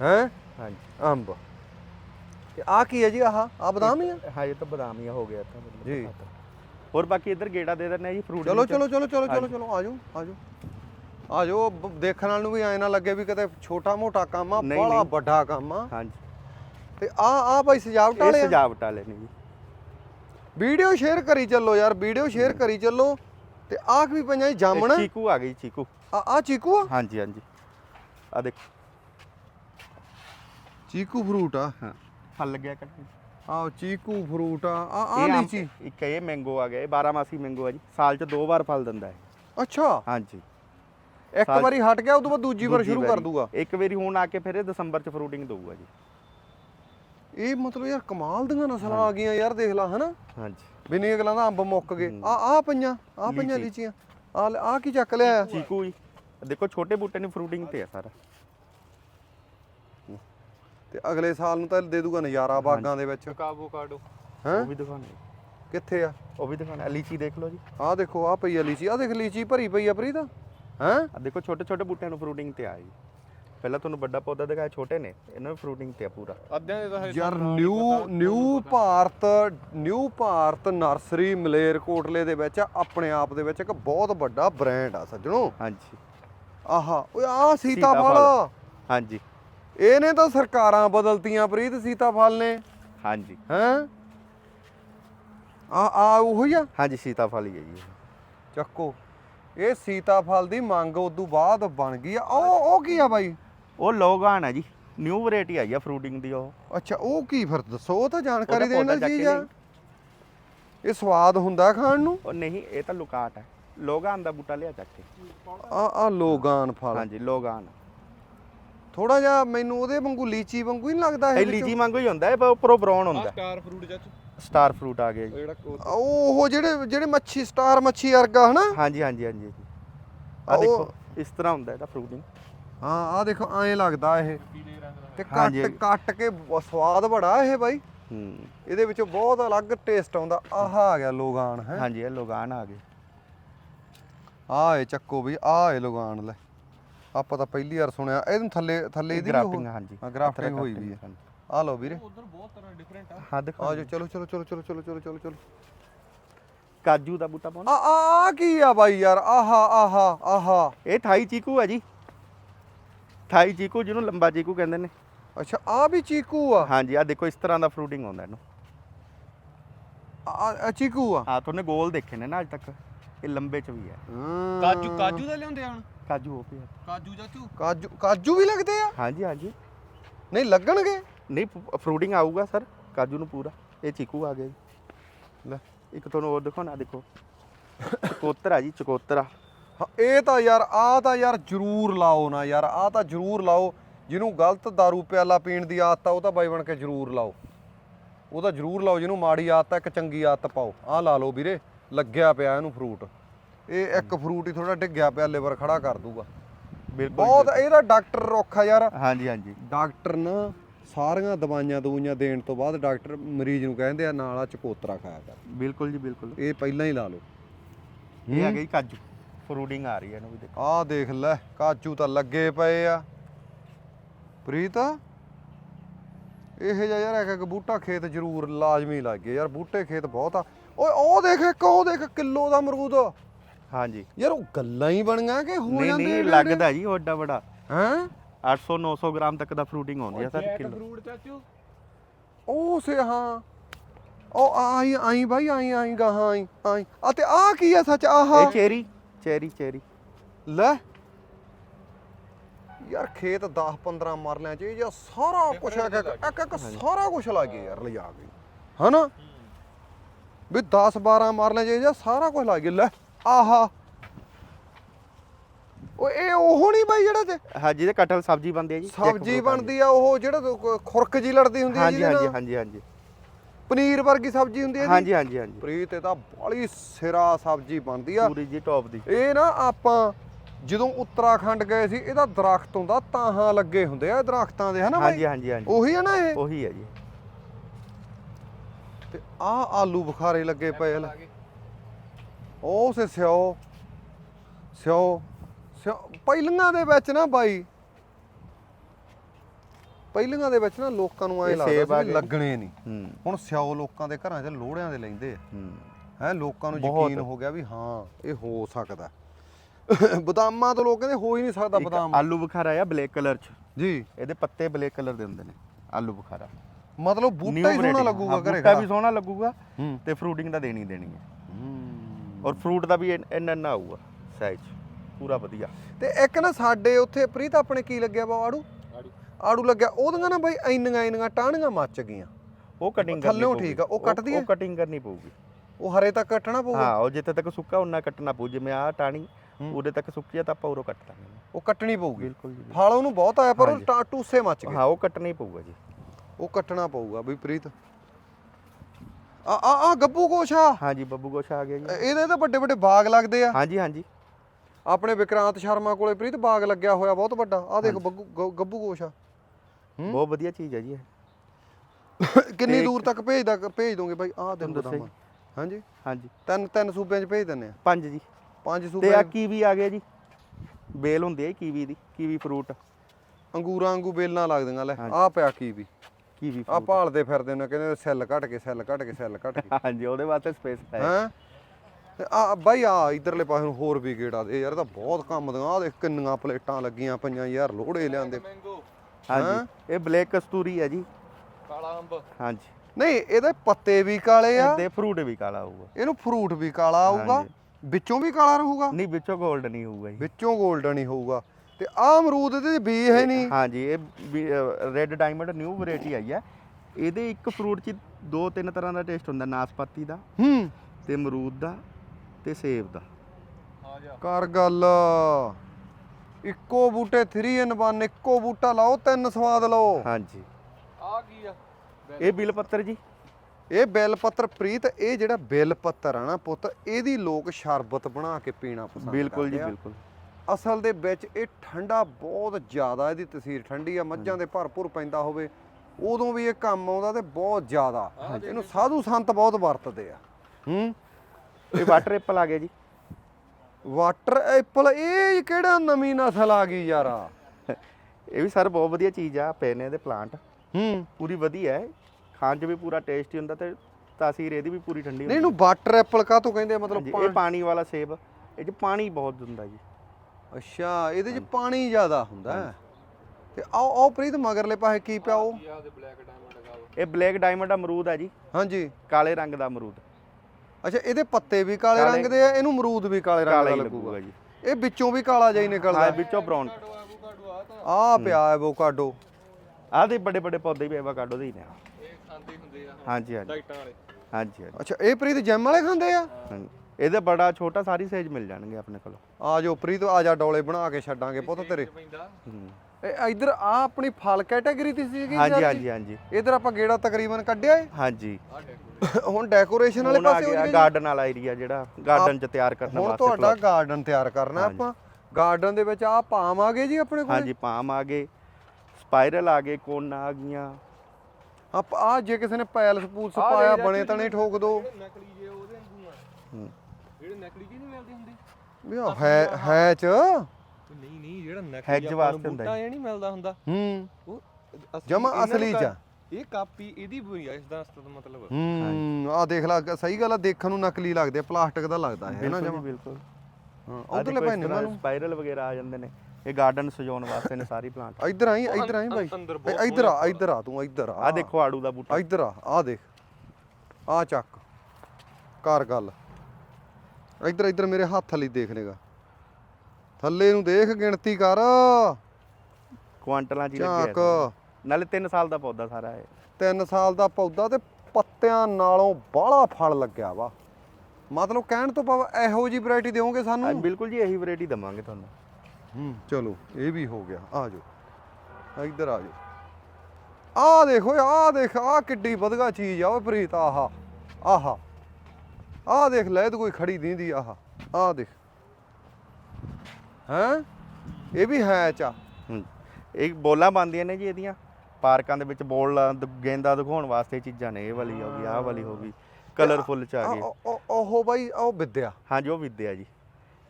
Speaker 1: ਹੈ?
Speaker 2: ਹਾਂਜੀ।
Speaker 1: ਅੰਬ। ਤੇ ਆ ਕੀ ਹੈ ਜੀ ਆਹ? ਆ ਬਦਾਮ ਹੀ ਆ?
Speaker 2: ਹਾਂ ਇਹ ਤਾਂ ਬਦਾਮੀਆ ਹੋ ਗਿਆ ਤਾਂ ਮਤਲਬ
Speaker 1: ਜੀ।
Speaker 2: ਹੋਰ ਬਾਕੀ ਇੱਧਰ ਗੇੜਾ ਦੇ ਦਿੰਦੇ ਆ ਜੀ ਫਰੂਟ
Speaker 1: ਚਲੋ ਚਲੋ ਚਲੋ ਚਲੋ ਚਲੋ ਚਲੋ ਆਜੋ ਆਜੋ। ਆਜੋ ਦੇਖਣ ਵਾਲ ਨੂੰ ਵੀ ਐ ਨਾ ਲੱਗੇ ਵੀ ਕਿਤੇ ਛੋਟਾ ਮੋਟਾ ਕੰਮ ਆ ਬੜਾ। ਵੱਡਾ ਕੰਮ ਆ।
Speaker 2: ਹਾਂਜੀ।
Speaker 1: ਤੇ ਆ ਆ ਭਾਈ ਸਜਾਵਟ
Speaker 2: ਇਹ
Speaker 1: ਵਾਲੇ ਆ।
Speaker 2: ਸਜਾਵਟ ਵਾਲੇ ਨੇ ਜੀ।
Speaker 1: ਵੀਡੀਓ ਸ਼ੇਅਰ ਕਰੀ ਚੱਲੋ ਯਾਰ ਵੀਡੀਓ ਸ਼ੇਅਰ ਕਰੀ ਚੱਲੋ। ਤੇ ਆਹ ਵੀ ਪਈਆਂ ਜੀ
Speaker 2: ਇਹ
Speaker 1: ਜਾਮਣ।
Speaker 2: ਚੀਕੂ ਆ ਗਈ ਚੀਕੂ।
Speaker 1: ਆ ਆ ਚੀਕੂ ਆ?
Speaker 2: ਹਾਂਜੀ ਹਾਂਜੀ। ਆ ਦੇਖੋ।
Speaker 1: ਚੀਕੂ ਫਰੂਟ ਆ।
Speaker 2: ਹਾਂ ਫਲ ਲੱਗਿਆ ਕੱਟਣ
Speaker 1: ਆ ਚੀਕੂ ਫਰੂਟ ਆ। ਆ ਆ
Speaker 2: ਇਹ
Speaker 1: ਲੀਚੀ
Speaker 2: ਇੱਕ ਇਹ ਮੈਂਗੋ ਆ ਗਿਆ ਇਹ 12 ਮਾਸੀ ਮੈਂਗੋ ਆ ਜੀ। ਸਾਲ 'ਚ ਦੋ ਵਾਰ ਫਲ ਦਿੰਦਾ ਹੈ
Speaker 1: ਅੱਛਾ।
Speaker 2: ਹਾਂਜੀ।
Speaker 1: ਇੱਕ
Speaker 2: ਸਾਲ-
Speaker 1: ਵਾਰੀ ਹਟ ਗਿਆ ਉਦੋਂ ਬਾਅਦ ਦੂਜੀ ਵਾਰ
Speaker 2: ਦੂਜੀ
Speaker 1: ਸ਼ੁਰੂ ਕਰ
Speaker 2: ਵਾਰੀ।
Speaker 1: ਦੂਗਾ।
Speaker 2: ਇੱਕ ਵਾਰੀ ਹੁਣ ਆ ਕੇ ਫਿਰ ਇਹ ਦਸੰਬਰ 'ਚ ਫਰੂਟਿੰਗ ਦਊਗਾ ਜੀ।
Speaker 1: ਇਹ ਮਤਲਬ ਯਾਰ ਕਮਾਲ ਦੀਆਂ ਨਸਲਾਂ ਆ ਗਈਆਂ ਯਾਰ ਦੇਖ ਲਾ ਹਨਾ?
Speaker 2: ਹਾਂਜੀ।
Speaker 1: ਬਿਨੀ ਅਗਲਾਂ ਦਾ ਅੰਬ ਮੁੱਕ ਗਏ। ਆ ਆ ਪਈਆਂ ਆ ਪਈਆਂ
Speaker 2: ਲੀਚੀ।
Speaker 1: ਲੀਚੀਆਂ ਆ ਆ ਕੀ ਚੱਕ ਲਿਆ ਆ?
Speaker 2: ਚੀਕੂ ਜੀ। ਦੇਖੋ ਛੋਟੇ ਬੂਟੇ ਨੇ ਫਰੂਟਿੰਗ ਤੇ ਆ ਸਾਰਾ।
Speaker 1: ਤੇ ਅਗਲੇ ਸਾਲ ਨੂੰ ਤਾਂ ਦੇ ਦੂਗਾ ਨਜ਼ਾਰਾ ਬਾਗਾਂ ਦੇ ਵਿੱਚ।
Speaker 3: ਆਵੋਕਾਡੋ
Speaker 1: ਹੈ?
Speaker 2: ਉਹ ਵੀ ਦਿਖਾਉਣੇ
Speaker 1: ਕਿੱਥੇ ਆ?
Speaker 2: ਉਹ ਵੀ ਦਿਖਾਉਣਾ ਲੀਚੀ ਦੇਖ ਲਓ ਜੀ।
Speaker 1: ਆ ਦੇਖੋ ਆ ਪਈ ਆ ਲੀਚੀ। ਆ ਦੇਖ ਲੀਚੀ ਭਰੀ ਪਈ ਆ ਪ੍ਰੀਤ। ਹੈ?
Speaker 2: ਆ ਦੇਖੋ ਛੋਟੇ ਛੋਟੇ ਬੂਟਿਆਂ ਨੂੰ ਫਰੂਟਿੰਗ ਤੇ ਆ ਜੀ। ਪਹਿਲਾਂ ਤੁਹਾਨੂੰ ਵੱਡਾ ਪੌਦਾ ਦਿਖਾਇਆ ਛੋਟੇ ਨੇ ਇਹਨਾਂ ਨੂੰ ਫਰੂਟਿੰਗ ਤੇ ਆ ਪੂਰਾ।
Speaker 3: ਅੱਧਿਆਂ ਦੇ ਤਾਂ ਹਜੇ
Speaker 1: ਯਾਰ
Speaker 3: ਸਾਨੂੰ
Speaker 1: ਨਿਊ
Speaker 3: ਪਤਾ।
Speaker 1: New Bharat new Bharat nursery ਮਲੇਰਕੋਟਲੇ ਦੇ ਵਿੱਚ ਆਪਣੇ ਆਪ ਦੇ ਵਿੱਚ ਇੱਕ ਬਹੁਤ ਵੱਡਾ ਬ੍ਰਾਂਡ ਆ ਸੱਜਣੋ।
Speaker 2: ਹਾਂਜੀ।
Speaker 1: ਆਹਾ ਓਏ ਆ ਸੀਤਾਫਲ।
Speaker 2: ਸੀਤਾਫਲ। ਹਾਂਜੀ।
Speaker 1: ਇਹਨੇ ਤਾਂ ਸਰਕਾਰਾਂ ਬਦਲਤੀਆਂ ਪ੍ਰੀਤ ਸੀਤਾਫਲ ਨੇ।
Speaker 2: ਹਾਂਜੀ।
Speaker 1: ਹੈ? ਆ ਆ ਉਹੀ ਆ?
Speaker 2: ਹਾਂਜੀ ਸੀਤਾਫਲ ਹੀ ਹੈ ਜੀ।
Speaker 1: ਚੱਕੋ। ਇਹ ਸੀਤਾਫਲ ਦੀ ਮੰਗ ਉਦੋਂ ਬਾਅਦ ਬਣ ਗਈ ਆ। ਉਹ ਉਹ ਕੀ ਆ ਬਾਈ?
Speaker 2: ਉਹ ਲੋਗਾਨ ਹੈ ਜੀ ਨਿਊ ਵੈਰਾਈਟੀ ਆਈ ਆ ਫਰੂਟਿੰਗ ਦੀ ਉਹ।
Speaker 1: ਅੱਛਾ ਉਹ ਕੀ ਫਿਰ ਦੱਸੋ? ਉਹ ਤਾਂ ਜਾਣਕਾਰੀ
Speaker 2: ਉਹਦਾ
Speaker 1: ਦੇਣ
Speaker 2: ਪੌਦਾ
Speaker 1: ਵਾਲੀ
Speaker 2: ਚੱਕ
Speaker 1: ਚੀਜ਼ ਆ ਇਹ ਸਵਾਦ ਹੁੰਦਾ ਖਾਣ ਨੂੰ?
Speaker 2: ਉਹ ਨਹੀਂ ਇਹ ਤਾਂ ਲੁਕਾਟ ਹੈ। ਲੋਗਾਨ ਦਾ ਬੂਟਾ ਲਿਆ ਚੱਕ ਕੇ।
Speaker 1: ਆ ਆ ਲੋਗਾਨ ਫਲ।
Speaker 2: ਹਾਂਜੀ ਲੋਗਾਨ।
Speaker 1: ਥੋੜਾ ਜਿਹਾ ਮੈਨੂੰ ਉਹਦੇ ਵਾਂਗੂ ਲੀਚੀ ਵਾਂਗੂ ਹੀ ਨੀ ਲੱਗਦਾ
Speaker 2: ਇਹ
Speaker 1: ਇਹ
Speaker 2: ਲੀਚੀ ਵਾਂਗੂ ਹੀ ਹੁੰਦਾ ਹੈ ਪਰ ਉੱਪਰੋਂ ਬਰਾਊਨ ਹੁੰਦਾ।
Speaker 3: ਸਟਾਰ ਫਰੂਟ ਚਾਚੂ
Speaker 2: ਸਟਾਰ ਫਰੂਟ ਆ ਗਿਆ
Speaker 3: ਉਹ
Speaker 2: ਜੀ
Speaker 3: ਜਿਹੜਾ ਉਹ-
Speaker 1: ਉਹ ਉਹ ਜਿਹੜੇ ਜਿਹੜੇ ਮੱਛੀ ਸਟਾਰ ਮੱਛੀ ਵਰਗਾ ਹਨਾ?
Speaker 2: ਹਾਂਜੀ ਹਾਂਜੀ ਹਾਂਜੀ।
Speaker 1: ਆ
Speaker 2: ਆ
Speaker 1: ਉਹ-
Speaker 2: ਦੇਖੋ ਇਸ ਤਰ੍ਹਾਂ ਹੁੰਦਾ ਇਹਦਾ ਫਰੂਟਿੰਗ
Speaker 1: ਹਾਂ ਆ ਦੇਖੋ ਐਂ ਲੱਗਦਾ ਇਹ। ਤੇ
Speaker 2: ਹਾਂਜੀ,
Speaker 1: ਕੱਟ ਕੱਟ ਕੇ ਬ- ਸਵਾਦ ਬੜਾ ਇਹ ਬਾਈ।
Speaker 2: ਹੂੰ।
Speaker 1: ਇਹਦੇ ਵਿੱਚੋਂ ਬਹੁਤ ਅਲੱਗ ਟੇਸਟ ਆਉਂਦਾ। ਆਹ ਆ ਗਿਆ ਲੋਗਾਨ ਹੈ।
Speaker 2: ਹਾਂਜੀ ਇਹ ਲੋਗਾਨ ਆ ਗਏ।
Speaker 1: ਆ ਏ ਚੱਕੋ ਵੀ ਆ ਏ ਲੋਗਾਨ ਲੈ। ਆਪਾਂ ਤਾਂ ਪਹਿਲੀ ਵਾਰ ਸੁਣਿਆ। ਇਹਨੂੰ ਥੱਲੇ ਥੱਲੇ ਇਹਦੀ
Speaker 2: ਗ੍ਰਾਫਟਿੰਗ ਹਾਂਜੀ।
Speaker 1: ਹਾਂ ਗ੍ਰਾਫਟਿੰਗ ਹੋਈ ਵੀ ਹੈ। ਆ ਲਓ ਵੀਰੇ।
Speaker 3: ਉਧਰ ਬਹੁਤ ਤਰ੍ਹਾਂ ਡਿਫਰੈਂਟ ਆ।
Speaker 2: ਹਾਂ ਦੇਖੋ।
Speaker 1: ਆ ਜਾਓ ਚਲੋ ਚਲੋ ਚਲੋ ਚਲੋ ਚਲੋ ਚਲੋ ਚਲੋ। ਚਲੋ
Speaker 2: ਕਾਜੂ ਦਾ ਬੂਟਾ ਪਾਉਣਾ।
Speaker 1: ਆ ਆ ਆ ਕੀ ਆ ਬਾਈ ਯਾਰ? ਆਹਾ ਆਹਾ ਆਹਾ।
Speaker 2: ਇਹ ਥਾਈ ਚੀਕੂ ਆ ਜੀ। ਥਾਈ ਚੀਕੂ ਜਿਹਨੂੰ ਲੰਬਾ ਚੀਕੂ ਕਹਿੰਦੇ ਨੇ।
Speaker 1: ਅੱਛਾ ਆ ਵੀ ਚੀਕੂ ਆ?
Speaker 2: ਹਾਂਜੀ ਆ ਦੇਖੋ ਇਸ ਤਰ੍ਹਾਂ ਦਾ ਫਰੂਟਿੰਗ ਹੁੰਦਾ ਇਹਨੂੰ।
Speaker 1: ਆ ਆ ਚੀਕੂ ਆ?
Speaker 2: ਹਾਂ ਤੁਹਾਨੇ ਗੋਲ ਦੇਖੇ ਨੇ ਨਾ ਅੱਜ ਤੱਕ। ਇਹ ਲੰਬੇ ਚ ਵੀ
Speaker 1: ਹੈ।
Speaker 3: ਕਾਜੂ ਕਾਜੂ ਦਾ ਲਿਆਉਂਦੇ ਆ ਹੁਣ?
Speaker 2: ਕਾਜੂ ਹੋ ਪਿਆ
Speaker 3: ਕਾਜੂ ਚਾਚੂ?
Speaker 1: ਕਾਜੂ ਕਾਜੂ ਵੀ ਲੱਗਦੇ ਆ?
Speaker 2: ਹਾਂਜੀ ਹਾਂਜੀ।
Speaker 1: ਨਹੀਂ ਲੱਗਣਗੇ?
Speaker 2: ਨਹੀਂ ਫਰੂਟਿੰਗ ਆਊਗਾ ਸਰ ਕਾਜੂ ਨੂੰ ਪੂਰਾ। ਇਹ ਚੀਕੂ ਆ ਗਿਆ ਜੀ। ਲੈ। ਇੱਕ ਤੁਹਾਨੂੰ ਹੋਰ ਦੇਖੋ ਨਾ ਦੇਖੋ। ਚਕੋਤਰ ਜੀ ਚਕੋਤਰ।
Speaker 1: ਇਹ ਤਾਂ ਯਾਰ ਆ ਤਾਂ ਯਾਰ ਜ਼ਰੂਰ ਲਾਓ ਨਾ ਯਾਰ ਆ ਤਾਂ ਜ਼ਰੂਰ ਲਾਓ। ਜਿਹਨੂੰ ਗਲਤ दारू ਪਿਆਲਾ ਪੀਣ ਦੀ ਆਦਤ ਆ ਉਹ ਤਾਂ ਬਾਈ ਬਣ ਕੇ ਜ਼ਰੂਰ ਲਾਓ। ਉਹ ਤਾਂ ਜ਼ਰੂਰ ਲਾਓ ਜਿਹਨੂੰ ਮਾੜੀ ਆਦਤ ਆ ਇੱਕ ਚੰਗੀ ਆਦਤ ਪਾਓ। ਆ ਲਾ ਲਓ ਵੀਰੇ ਲੱਗਿਆ ਪਿਆ ਇਹਨੂੰ ਫਰੂਟ ਇਹ ਇੱਕ ਫਰੂਟ ਹੀ ਥੋੜਾ ਡਿੱਗਿਆ ਪਿਆ ਲਿਵਰ ਖੜਾ ਕਰ ਦੂਗਾ
Speaker 2: ਬਿਲਕੁਲ
Speaker 1: ਬਹੁਤ ਇਹਦਾ ਡਾਕਟਰ ਰੁੱਖ ਯਾਰ।
Speaker 2: ਹਾਂਜੀ ਹਾਂਜੀ।
Speaker 1: ਡਾਕਟਰ ਨਾ ਸਾਰੀਆਂ ਦਵਾਈਆਂ ਦਵਾਈਆਂ ਦੇਣ ਤੋਂ ਬਾਅਦ ਡਾਕਟਰ ਮਰੀਜ਼ ਨੂੰ ਕਹਿੰਦੇ ਆ ਨਾਲ ਆ ਚਕੋਤਰਾ ਖਾਇਆ ਕਰ।
Speaker 2: ਬਿਲਕੁਲ ਜੀ ਬਿਲਕੁਲ।
Speaker 1: ਇਹ ਪਹਿਲਾਂ ਹੀ ਲਾ ਲਓ।
Speaker 2: ਇਹ ਆ ਗਈ ਕਾਜੂ। ਫਰੂਟਿੰਗ ਆ ਰਹੀ ਹੈ ਇਹਨੂੰ ਵੀ ਦੇਖੋ।
Speaker 1: ਆਹ ਦੇਖ ਲੈ ਕਾਜੂ ਤਾਂ ਲੱਗੇ ਪਏ ਆ। ਪ੍ਰੀਤ ਇਹ ਜਿਹਾ ਯਾਰ ਇੱਕ ਇੱਕ ਬੂਟਾ ਖੇਤ ਜ਼ਰੂਰ ਲਾਜ਼ਮੀ ਲੱਗੇ। ਯਾਰ ਬੂਟੇ ਖੇਤ ਬਹੁਤ ਆ। ਓਏ ਉਹ ਦੇਖ ਇੱਕ ਉਹ ਦੇਖ ਕਿਲੋ ਦਾ ਅਮਰੂਦ।
Speaker 2: ਹਾਂਜੀ।
Speaker 1: ਯਾਰ ਉਹ ਗੱਲਾਂ ਹੀ ਬਣੀਆਂ ਕਿ ਹੋ
Speaker 2: ਨਹੀਂ
Speaker 1: ਜਾਂਦੇ
Speaker 2: ਨਹੀਂ ਲੱਗਦਾ ਜੀ ਉਹ ਏਡਾ ਬੜਾ
Speaker 1: ਹੈ?
Speaker 2: 800 900 ਗ੍ਰਾਮ ਤੱਕ ਦਾ ਫਰੂਟਿੰਗ ਆਉਂਦੀ ਹੈ ਸਰ ਕਿਲੋ।
Speaker 3: ਫਰੂਟ ਚਾਚੂ
Speaker 1: ਉਹ ਸੇ ਹਾਂ। ਉਹ ਆਈ ਆਈ ਬਾਈ ਆਈ ਆਈ ਗਾਹਾਂ ਆਈ ਆਈ। ਆ ਤੇ ਆ ਕੀ ਆ ਸੱਚ? ਆਹਾ
Speaker 2: ਇਹ ਚੇਰੀ। Cherry cherry.
Speaker 1: ਲੈ। ਯਾਰ ਖੇਤ 10 15 ਮਰਲਿਆਂ ਚ ਇਹ ਜਿਹਾ ਸਾਰਾ ਕੁਝ ਇੱਕ ਇੱਕ ਇੱਕ ਇੱਕ ਸਾਰਾ ਕੁਝ ਲੱਗੇ ਯਾਰ ਲਿਜਾ ਕੇ ਹਨਾ? ਵੀ 10 12 ਮਰਲਿਆਂ ਚ ਇਹ ਜਿਹਾ ਸਾਰਾ ਕੁਝ ਲੱਗੇ ਲੈ ਆਹਾ। ਉਹ ਇਹ ਉਹ ਨਹੀਂ ਬਾਈ ਜਿਹੜਾ ਤੇ
Speaker 2: ਹਾਂਜੀ ਤੇ ਕਟਹਲ ਸਬਜ਼ੀ ਬਣਦੀ ਹੈ ਜੀ
Speaker 1: ਸਬਜ਼ੀ ਬਣਦੀ ਆ ਉਹ ਜਿਹੜਾ ਖੁਰਕ ਜੀ ਲੜਦੀ ਹੁੰਦੀ ਆ
Speaker 2: ਹਾਂਜੀ ਹਾਂਜੀ ਹਾਂਜੀ ਹਾਂਜੀ।
Speaker 1: ਪਨੀਰ ਵਰਗੀ ਸਬਜ਼ੀ ਹੁੰਦੀ ਹੈ
Speaker 2: ਹਾਂਜੀ ਹਾਂਜੀ ਹਾਂਜੀ।
Speaker 1: ਪ੍ਰੀਤ ਇਹ ਤਾਂ ਬੜੀ ਸਿਰਾ ਸਬਜ਼ੀ ਬਣਦੀ ਆ।
Speaker 2: ਪੂਰੀ ਜੀ ਟੌਪ ਦੀ।
Speaker 1: ਇਹ ਨਾ ਆਪਾਂ ਜਦੋਂ ਉੱਤਰਾਖੰਡ ਗਏ ਸੀ ਇਹਦਾ ਦਰਖਤ ਹੁੰਦਾ ਤਾਹਾਂ ਲੱਗੇ ਹੁੰਦੇ ਆ ਦਰਖਤਾਂ ਦੇ ਹਨਾ
Speaker 2: ਹਾਂਜੀ
Speaker 1: ਬਾਈ?
Speaker 2: ਹਾਂਜੀ ਹਾਂਜੀ
Speaker 1: ਉਹੀ ਆ ਨਾ ਇਹ?
Speaker 2: ਉਹੀ ਹੈ ਜੀ।
Speaker 1: ਤੇ ਆ ਆਲੂ ਬੁਖਾਰੇ ਲੱਗੇ ਪਏ ਲੈ। ਉਹ ਸੇ ਸਿਓ ਸਿਓ ਸਿਓ ਪਹਿਲੀਆਂ ਦੇ ਵਿੱਚ ਨਾ ਬਾਈ ਪਹਿਲੀਆਂ ਦੇ ਵਿੱਚ ਨਾ ਲੋਕਾਂ ਨੂੰ ਐ
Speaker 2: ਇਹ ਸੇਬ
Speaker 1: ਲੱਗਦਾ
Speaker 2: ਆ
Speaker 1: ਸੀ ਵੀ
Speaker 2: ਗਏ।
Speaker 1: ਲੱਗਣੇ ਨਹੀਂ।
Speaker 2: ਹੂੰ।
Speaker 1: ਹੁਣ ਸਿਓ ਲੋਕਾਂ ਦੇ ਘਰਾਂ 'ਚ ਲੋਹੜਿਆਂ ਦੇ ਲੈਂਦੇ ਆ।
Speaker 2: ਹੂੰ।
Speaker 1: ਹੈ ਲੋਕਾਂ ਨੂੰ
Speaker 2: ਬਹੁਤ।
Speaker 1: ਯਕੀਨ ਹੋ ਗਿਆ ਵੀ ਹਾਂ ਇਹ ਹੋ ਸਕਦਾ। ਬਦਾਮਾਂ ਤੋਂ ਲੋਕ ਕਹਿੰਦੇ ਹੋ ਹੀ ਨਹੀਂ ਸਕਦਾ
Speaker 2: ਇੱਕ
Speaker 1: ਬਦਾਮ।
Speaker 2: ਆਲੂ ਬੁਖਾਰਾ ਆ ਬਲੈਕ ਕਲਰ ਚ।
Speaker 1: ਜੀ।
Speaker 2: ਇਹਦੇ ਪੱਤੇ ਬਲੈਕ ਕਲਰ ਦੇ ਹੁੰਦੇ ਨੇ ਆਲੂ ਬੁਖਾਰਾ।
Speaker 1: ਮਤਲਬ ਬੂਟਾ ਹੀ ਸੋਹਣਾ ਲੱਗੂਗਾ ਘਰੇ
Speaker 2: ਬੂਟਾ ਵੀ ਸੋਹਣਾ ਲੱਗੂਗਾ
Speaker 1: ਹੂੰ।
Speaker 2: ਤੇ ਫਰੂਟਿੰਗ ਤਾਂ ਦੇਣੀ ਹੀ ਦੇਣੀ ਹੈ।
Speaker 1: ਹੂੰ।
Speaker 2: ਔਰ ਫਰੂਟ ਦਾ ਵੀ ਇੰਨ- ਇੰਨਾ ਇੰਨਾ ਆਊਗਾ ਸਾਈਜ਼ ਪੂਰਾ ਵਧੀਆ।
Speaker 1: ਤੇ ਇੱਕ ਨਾ ਸਾਡੇ ਉੱਥੇ ਪ੍ਰੀਤ ਆਪਣੇ ਕੀ ਲੱਗਿਆ ਵਾ ਆੜੂ?
Speaker 3: ਆੜੂ
Speaker 1: ਲੱਗਿਆ ਉਹਦੀਆਂ ਨਾ ਬਾਈ ਇੰਨੀਆਂ ਇੰਨੀਆਂ ਟਾਹਣੀਆਂ ਮੱਚ ਗਈਆਂ।
Speaker 2: ਉਹ ਕਟਿੰਗ ਕਰਨੀ ਪਊਗੀ।
Speaker 1: ਠੀਕ ਆ, ਉਹ ਕੱਟਦੀ ਹੈ?
Speaker 2: ਉਹ ਕਟਿੰਗ ਕਰਨੀ ਪਊਗੀ।
Speaker 1: ਉਹ ਹਰੇ ਤੱਕ ਕੱਟਣਾ ਪਊਗਾ?
Speaker 2: ਹਾਂ ਉਹ ਜਿੱਥੇ ਤੱਕ ਸੁੱਕਾ ਉਹਨਾਂ ਕੱਟਣਾ ਪਊ ਜਿਵੇਂ ਆ ਟਾਣੀ। ਉਹਦੇ ਤੱਕ ਸੁੱਕੀ ਆ ਤਾਂ ਆਪਾਂ ਉਰੋਂ ਕੱਟ ਲਾਂਗੇ।
Speaker 1: ਉਹ ਕੱਟਣੀ ਪਊਗੀ।
Speaker 2: ਬਿਲਕੁਲ ਜੀ
Speaker 1: ਫਲ ਉਹਨੂੰ ਬਹੁਤ ਆਇਆ ਪਰ ਉਹ ਟੂਸੇ ਮੱਚ ਗਏ।
Speaker 2: ਹਾਂ ਉਹ ਕੱਟਣਾ ਪਊਗਾ ਜੀ।
Speaker 1: ਉਹ ਕੱਟਣਾ ਪਊਗਾ ਬਈ ਪ੍ਰੀਤ। ਆ ਆ ਆ ਗੱਬੂ ਕੋਸ਼ਾ
Speaker 2: ਹਾਂਜੀ ਬੱਬੂ ਗੋਸ਼ ਆ ਗਿਆ ਜੀ।
Speaker 1: ਇਹਦੇ ਤਾਂ ਵੱਡੇ ਵੱਡੇ ਬਾਗ ਲੱਗਦੇ ਆ।
Speaker 2: ਹਾਂਜੀ ਹਾਂਜੀ।
Speaker 1: ਆਪਣੇ ਵਿਕਰਾਂਤ ਸ਼ਰਮਾ ਕੋਲੇ ਪ੍ਰੀਤ ਬਾਗ ਲੱਗਿਆ ਹੋਇਆ ਬਹੁਤ ਵੱਡਾ। ਆ ਦੇਖ ਗੱਬੂ ਹੂੰ?
Speaker 2: ਬਹੁਤ ਵਧੀਆ ਚੀਜ਼ ਹੈ ਜੀ ਇਹ।
Speaker 1: ਕਿੰਨੀ ਦੂਰ ਤੱਕ ਭੇਜਦਾ ਭੇਜ ਦੋਗੇ ਬਾਈ? ਆਹ ਦੇ
Speaker 2: ਤੁਹਾਨੂੰ ਦੱਸਿਆ
Speaker 1: ਬਦਾਮ ਹਾਂਜੀ?
Speaker 2: ਹਾਂਜੀ।
Speaker 1: ਤਿੰਨ ਤਿੰਨ ਸੂਬਿਆਂ 'ਚ ਭੇਜ ਦਿੰਨੇ ਆ?
Speaker 2: ਪੰਜ ਜੀ।
Speaker 1: ਪੰਜ
Speaker 2: ਤੇ ਆ ਕੀਵੀ ਆ ਗਿਆ ਜੀ। ਬੇਲ ਹੁੰਦੀ ਹੈ ਕੀਵੀ ਦੀ ਕੀਵੀ ਫਰੂਟ।
Speaker 1: ਅੰਗੂਰਾਂ ਵਾਂਗੂ ਬੇਲਾਂ ਲੱਗਦੀਆਂ ਲੈ। ਆਹ ਪਿਆ ਕੀ ਵੀ
Speaker 2: ਕੀਵੀ
Speaker 1: ਆ
Speaker 2: ਫਰੂਟ।
Speaker 1: ਭਾਲਦੇ ਫਿਰਦੇ ਨੇ ਕਹਿੰਦੇ ਸੈੱਲ ਘਟ ਕੇ ਸੈੱਲ ਘਟ ਕੇ ਸੈੱਲ ਘਟ ਕੇ।
Speaker 2: ਹਾਂਜੀ ਉਹਦੇ ਵਾਸਤੇ ਸਪੇਸ ਹੈ।
Speaker 1: ਹੈਂ? ਤੇ ਆ ਬਾਈ ਆ ਇਧਰਲੇ ਪਾਸੇ ਨੂੰ ਹੋਰ ਵੀ ਗੇੜਾ ਦੇ। ਯਾਰ ਇਹ ਤਾਂ ਬਹੁਤ ਕੰਮ ਦੀਆਂ ਆ ਦੇਖ ਕਿੰਨੀਆਂ ਪਲੇਟਾਂ ਲੱਗੀਆਂ ਪਈਆਂ ਯਾਰ ਲੋੜੇ ਲਿਆਂਦੇ।
Speaker 3: ਮੈਂਗੋ
Speaker 2: ਹਾਂਜੀ। ਇਹ ਬਲੈਕ ਕਸਤੂਰੀ ਹੈ ਜੀ।
Speaker 3: ਕਾਲਾ ਅੰਬ।
Speaker 2: ਹਾਂਜੀ।
Speaker 1: ਨਹੀਂ ਇਹਦੇ ਪੱਤੇ ਵੀ ਕਾਲੇ ਆ।
Speaker 2: ਇਹਦੇ ਫਰੂਟ ਵੀ ਕਾਲਾ ਹੋਊਗਾ।
Speaker 1: ਇਹਨੂੰ ਫਰੂਟ ਵੀ ਕਾਲਾ ਆਊਗਾ।
Speaker 2: ਹਾਂਜੀ।
Speaker 1: ਵਿੱਚੋਂ ਵੀ ਕਾਲਾ ਰਹੂਗਾ?
Speaker 2: ਨਹੀਂ ਵਿੱਚੋਂ 골ਡ ਨਹੀਂ ਹੋਊਗਾ ਜੀ।
Speaker 1: ਵਿੱਚੋਂ 골ਡਨ ਹੀ ਹੋਊਗਾ। ਤੇ ਆ ਅਮਰੂਦ ਦੇ ਬੀ ਹੈ ਨਹੀਂ।
Speaker 2: ਹਾਂਜੀ ਇਹ ਰੈੱਡ ਡਾਇਮੰਡ ਨਿਊ ਵੈਰਾਈਟੀ ਆਈ ਹੈ ਇਹਦੇ ਇੱਕ ਫਰੂਟ 'ਚ ਦੋ ਤਿੰਨ ਤਰ੍ਹਾਂ ਦਾ ਟੇਸਟ ਹੁੰਦਾ ਨਾਸਪਾਤੀ ਦਾ
Speaker 1: ਹੂੰ।
Speaker 2: ਤੇ ਅਮਰੂਦ ਦਾ ਤੇ ਸੇਬ ਦਾ।
Speaker 3: ਆ ਜਾ।
Speaker 1: ਕਰ ਗੱਲ। ਇੱਕੋ ਬੂਟੇ 3 in 1 ਇੱਕੋ ਬੂਟਾ ਲਾਓ ਤਿੰਨ ਸਵਾਦ ਲਓ।
Speaker 2: ਹਾਂਜੀ।
Speaker 3: ਆ ਕੀ ਆ?
Speaker 2: ਇਹ ਬਿੱਲ ਪੱਤਰ ਜੀ।
Speaker 1: ਇਹ ਬੇਲ ਪੱਤਰ ਪ੍ਰੀਤ ਇਹ ਜਿਹੜਾ ਬੇਲ ਪੱਤਰ ਆ ਨਾ ਪੁੱਤ ਇਹਦੀ ਲੋਕ ਸ਼ਰਬਤ ਬਣਾ ਕੇ ਪੀਣਾ ਪਸੰਦ
Speaker 2: ਬਿਲਕੁਲ ਜੀ। ਬਿਲਕੁਲ।
Speaker 1: ਅਸਲ ਦੇ ਵਿੱਚ ਇਹ ਠੰਡਾ ਬਹੁਤ ਜ਼ਿਆਦਾ ਇਹਦੀ ਤਸੀਰ ਠੰਡੀ ਆ ਮੱਝਾਂ ਦੇ ਭਰਪੂਰ ਪੈਂਦਾ ਹੋਵੇ ਉਦੋਂ ਵੀ ਇਹ ਕੰਮ ਆਉਂਦਾ ਤੇ ਬਹੁਤ ਜ਼ਿਆਦਾ। ਇਹਨੂੰ ਸਾਧੂ ਸੰਤ ਬਹੁਤ ਵਰਤਦੇ ਆ। ਹੂੰ?
Speaker 2: ਇਹ ਵਾਟਰ ਐਪਲ ਆ ਗਿਆ ਜੀ।
Speaker 1: ਵਾਟਰ ਐਪਲ ਇਹ ਕਿਹੜਾ ਨਵੀਂ ਨਸਲ ਆ ਗਈ ਯਾਰਾ?
Speaker 2: ਇਹ ਵੀ ਸਰ ਬਹੁਤ ਵਧੀਆ ਚੀਜ਼ ਆ ਪਏ ਨੇ ਇਹਦੇ ਪਲਾਂਟ
Speaker 1: ਹੂੰ।
Speaker 2: ਪੂਰੀ ਵਧੀਆ ਹੈ। ਖਾਣ 'ਚ ਵੀ ਪੂਰਾ ਟੇਸਟੀ ਹੁੰਦਾ ਤੇ ਤਾਸੀਰ ਇਹਦੀ ਵੀ ਪੂਰੀ ਠੰਡੀ
Speaker 1: ਨਹੀਂ
Speaker 2: ਹੁੰਦੀ
Speaker 1: ਇਹਨੂੰ ਵਾਟਰ ਐਪਲ ਕਾ ਤੋਂ ਕਹਿੰਦੇ ਆ?
Speaker 2: ਹਾਂਜੀ,
Speaker 1: ਮਤਲਬ
Speaker 2: ਇਹ
Speaker 1: ਪਾਣੀ
Speaker 2: ਪਾਣੀ ਵਾਲਾ ਸੇਬ ਇਹ 'ਚ ਪਾਣੀ ਬਹੁਤ ਹੁੰਦਾ ਜੀ।
Speaker 1: ਅੱਛਾ ਇਹਦੇ 'ਚ ਪਾਣੀ ਜ਼ਿਆਦਾ ਹੁੰਦਾ ਹੈ। ਤੇ ਆਓ ਆਓ ਪ੍ਰੀਤ ਮਗਰਲੇ ਪਾਸੇ ਕੀ ਪਿਆ ਉਹ?
Speaker 2: ਇਹ ਬਲੈਕ ਡਾਇਮੰਡ ਅਮਰੂਦ ਆ ਜੀ।
Speaker 1: ਹਾਂਜੀ।
Speaker 2: ਕਾਲੇ ਰੰਗ ਦਾ ਅਮਰੂਦ।
Speaker 1: ਅੱਛਾ ਇਹਦੇ ਪੱਤੇ ਵੀ ਕਾਲੇ ਰੰਗ ਦੇ ਆ ਇਹਨੂੰ ਅਮਰੂਦ ਵੀ ਕਾਲੇ ਰੰਗ ਦਾ
Speaker 2: ਹੀ
Speaker 1: ਲੱਗੂਗਾ।
Speaker 2: ਜੀ।
Speaker 1: ਇਹ ਵਿੱਚੋਂ ਵੀ ਕਾਲਾ ਜਿਹਾ ਹੀ ਨਿਕਲਦਾ।
Speaker 2: ਹਾਂ ਵਿੱਚੋਂ ਬ੍ਰਾਊਨ
Speaker 3: ਆ
Speaker 1: ਪਿਆ ਐਵੋਕਾਡੋ
Speaker 2: ਆਹ ਦੇ ਬੜੇ ਬੜੇ ਪੌਦੇ ਵੀ ਐਵਾਕਾਡੋ ਦੇ ਹੀ ਨੇ
Speaker 3: ਇਹ ਖਾਂਦੇ ਹੁੰਦੇ ਆ
Speaker 2: ਹਾਂਜੀ। ਹਾਂਜੀ
Speaker 3: ਵਾਲੇ।
Speaker 2: ਹਾਂਜੀ ਹਾਂਜੀ।
Speaker 1: ਅੱਛਾ ਇਹ ਪ੍ਰੀਤ ਜਿਮ ਵਾਲੇ ਖਾਂਦੇ ਆ।
Speaker 2: ਇਹਦੇ ਬੜਾ ਛੋਟਾ ਸਾਰੀ ਸਾਈਜ਼ ਮਿਲ ਜਾਣਗੇ ਆਪਣੇ ਕੋਲ।
Speaker 1: ਆ ਜੋ ਪ੍ਰੀਤ ਆ ਜਾ ਡੋਲੇ ਬਣਾ ਕੇ ਛੱਡਾਂਗੇ ਪੁੱਤ ਤੇਰੇ।
Speaker 2: ਹੂੰ।
Speaker 1: ਇਹ ਇਧਰ ਆ ਆਪਣੀ ਫਲ ਕੈਟਾਗਰੀ ਤੇ ਸੀਗੀ
Speaker 2: ਹਾਂਜੀ ਹਾਂਜੀ ਹਾਂਜੀ।
Speaker 1: ਇਧਰ ਆਪਾਂ ਗੇੜਾ ਤਕਰੀਬਨ ਕੱਢਿਆ ਏ?
Speaker 2: ਹਾਂਜੀ।
Speaker 1: ਹੁਣ ਡੈਕੋਰੇਸ਼ਨ ਵਾਲੇ
Speaker 2: ਹੁਣ ਆ
Speaker 1: ਪਾਸੇ ਹੋ
Speaker 2: ਗਿਆ। ਗਾਰਡਨ ਵਾਲਾ ਏਰੀਆ ਜਿਹੜਾ ਗਾਰਡਨ 'ਚ ਤਿਆਰ ਕਰਨ
Speaker 1: ਹੁਣ
Speaker 2: ਵਾਸਤੇ
Speaker 1: ਤੁਹਾਡਾ ਗਾਰਡਨ ਤਿਆਰ ਕਰਨਾ
Speaker 2: ਹਾਂਜੀ।
Speaker 1: ਆਪਾਂ। ਗਾਰਡਨ ਦੇ ਵਿੱਚ ਆ ਪਾਵਾਂਗੇ ਜੀ ਆਪਣੇ ਕੋਲ?
Speaker 2: ਹਾਂਜੀ ਪਾਮ ਆ ਗਏ। ਸਪਾਈਰਲ ਆ ਗਏ ਕੋਨਾ ਆ ਗਈਆਂ।
Speaker 1: ਆਪ ਆ ਜੇ ਕਿਸੇ ਨੇ ਪੈਲਸ ਪੂਲਸ ਪਾਇਆ ਬਣੇ ਤਣੇ ਠੋਕ ਦੋ।
Speaker 3: ਨਕਲੀ ਜੇ ਉਹਦੇ ਵਾਂਗੂ ਆ।
Speaker 2: ਹੂੰ।
Speaker 3: ਜਿਹੜੇ ਨਕਲੀ ਜੀ ਨਹੀਂ ਮਿਲਦੇ ਹੁੰਦੇ।
Speaker 1: ਵੀ ਹੈ ਹੈ ਚ।
Speaker 3: ਨਹੀਂ ਨਹੀਂ ਜਿਹੜਾ ਨਕਲੀ ਨੂੰ
Speaker 2: ਵਾਸਤੇ ਹੁੰਦਾ
Speaker 3: ਬੂਟਾ ਇਹ ਨਹੀਂ ਮਿਲਦਾ ਹੁੰਦਾ।
Speaker 1: ਹੂੰ। ਜਮਾਂ ਅਸਲੀ ਚ ਆ।
Speaker 3: ਇਹ ਕਾਪੀ ਇਹਦੀ ਬੁਰੀ ਆ ਇਸ ਦਾ ਅਸਲ ਮਤਲਬ।
Speaker 1: ਹੂੰ ਆ ਦੇਖ ਲਾ ਸਹੀ ਗੱਲ ਆ ਦੇਖਣ ਨੂੰ ਨਕਲੀ ਲੱਗਦੇ ਆ ਪਲਾਸਟਿਕ ਦਾ ਲੱਗਦਾ ਹੈ ਨਾ
Speaker 2: ਬਿਲਕੁਲ
Speaker 1: ਜਮਾ?
Speaker 2: ਬਿਲਕੁਲ।
Speaker 1: ਹਾਂ
Speaker 2: ਆਹ
Speaker 1: ਉਧਰਲੇ ਭਾਈ ਨੇ ਮੈਨੂੰ
Speaker 2: ਸਪਾਈਰਲ ਵਗੈਰਾ ਆ ਜਾਂਦੇ ਨੇ ਇਹ ਗਾਰਡਨ ਸਜਾਉਣ ਵਾਸਤੇ ਨੇ ਸਾਰੀ ਪਲਾਂਟ।
Speaker 1: ਇੱਧਰ ਆਈ ਇੱਧਰ ਆਈ ਭਾਈ।
Speaker 3: ਅੰਦਰ
Speaker 1: ਇਹ
Speaker 3: ਬਹੁਤ
Speaker 1: ਇੱਧਰ ਆ ਇੱਧਰ ਆ ਤੂੰ ਇੱਧਰ ਆ।
Speaker 2: ਆ ਦੇਖੋ ਆੜੂ ਦਾ ਬੂਟਾ।
Speaker 1: ਇੱਧਰ ਆ ਆ ਦੇਖ। ਆ ਚੱਕ। ਕਰ ਗੱਲ। ਇੱਧਰ ਇੱਧਰ ਮੇਰੇ ਹੱਥ ਲਈ ਦੇਖ ਲੇਗਾ। ਥੱਲੇ ਨੂੰ ਦੇਖ ਗਿਣਤੀ ਕਰ।
Speaker 2: ਕੁਆਂਟਲਾਂ 'ਚ ਹੀ ਲੱਗਿਆ
Speaker 1: ਝਾਕ
Speaker 2: ਨਾਲੇ 3 ਸਾਲ ਦਾ ਪੌਦਾ ਸਾਰਾ ਇਹ।
Speaker 1: 3 ਸਾਲ ਦਾ ਪੌਦਾ ਤੇ ਪੱਤਿਆਂ ਨਾਲੋਂ ਬਾਹਲਾ ਫਲ ਲੱਗਿਆ ਵਾ। ਮਤਲਬ ਕਹਿਣ ਤੋਂ ਭਾਵ ਇਹੋ ਜੀ ਵੈਰਾਈਟੀ ਦਿਓਗੇ ਸਾਨੂੰ?
Speaker 2: ਬਿਲਕੁਲ ਜੀ ਇਹੀ ਵੈਰਾਈਟੀ ਦਵਾਂਗੇ ਤੁਹਾਨੂੰ।
Speaker 1: ਹੂੰ ਚਲੋ ਇਹ ਵੀ ਹੋ ਗਿਆ। ਆ ਜਾਓ। ਇੱਧਰ ਆ ਜਾਓ। ਆ ਦੇਖੋ ਆ ਦੇਖ ਆ ਕਿੱਡੀ ਵਧਗਾ ਚੀਜ਼ ਆ ਓਏ ਪ੍ਰੀਤ ਆਹਾ ਆਹਾ। ਆ ਦੇਖ ਲੈ ਤੇ ਕੋਈ ਖੜੀ ਦੀਂਦੀ ਆਹਾ। ਆ ਦੇਖ। ਹੈਂ? ਇਹ ਵੀ ਹੈ ਚਾ
Speaker 2: ਹੂੰ। ਇਹ ਬੋਲਾਂ ਬੰਦੀਆਂ ਨੇ ਜੀ ਇਹਦੀਆਂ। ਪਾਰਕਾਂ ਦੇ ਵਿੱਚ ਬੋਲਾਂ ਗੇਂਦਾ ਦਿਖਾਉਣ ਵਾਸਤੇ ਚੀਜ਼ਾਂ ਨੇ ਇਹ ਵਾਲੀ ਹੋ ਗਈ ਆਹ ਵਾਲੀ ਹੋ ਗਈ ਕਲਰਫੁੱਲ ਚ ਆ ਗਏ
Speaker 1: ਉਹ ਬਾਈ ਉਹ ਵਿਦਿਆ।
Speaker 2: ਹਾਂਜੀ ਉਹ ਵਿਦਿਆ ਜੀ।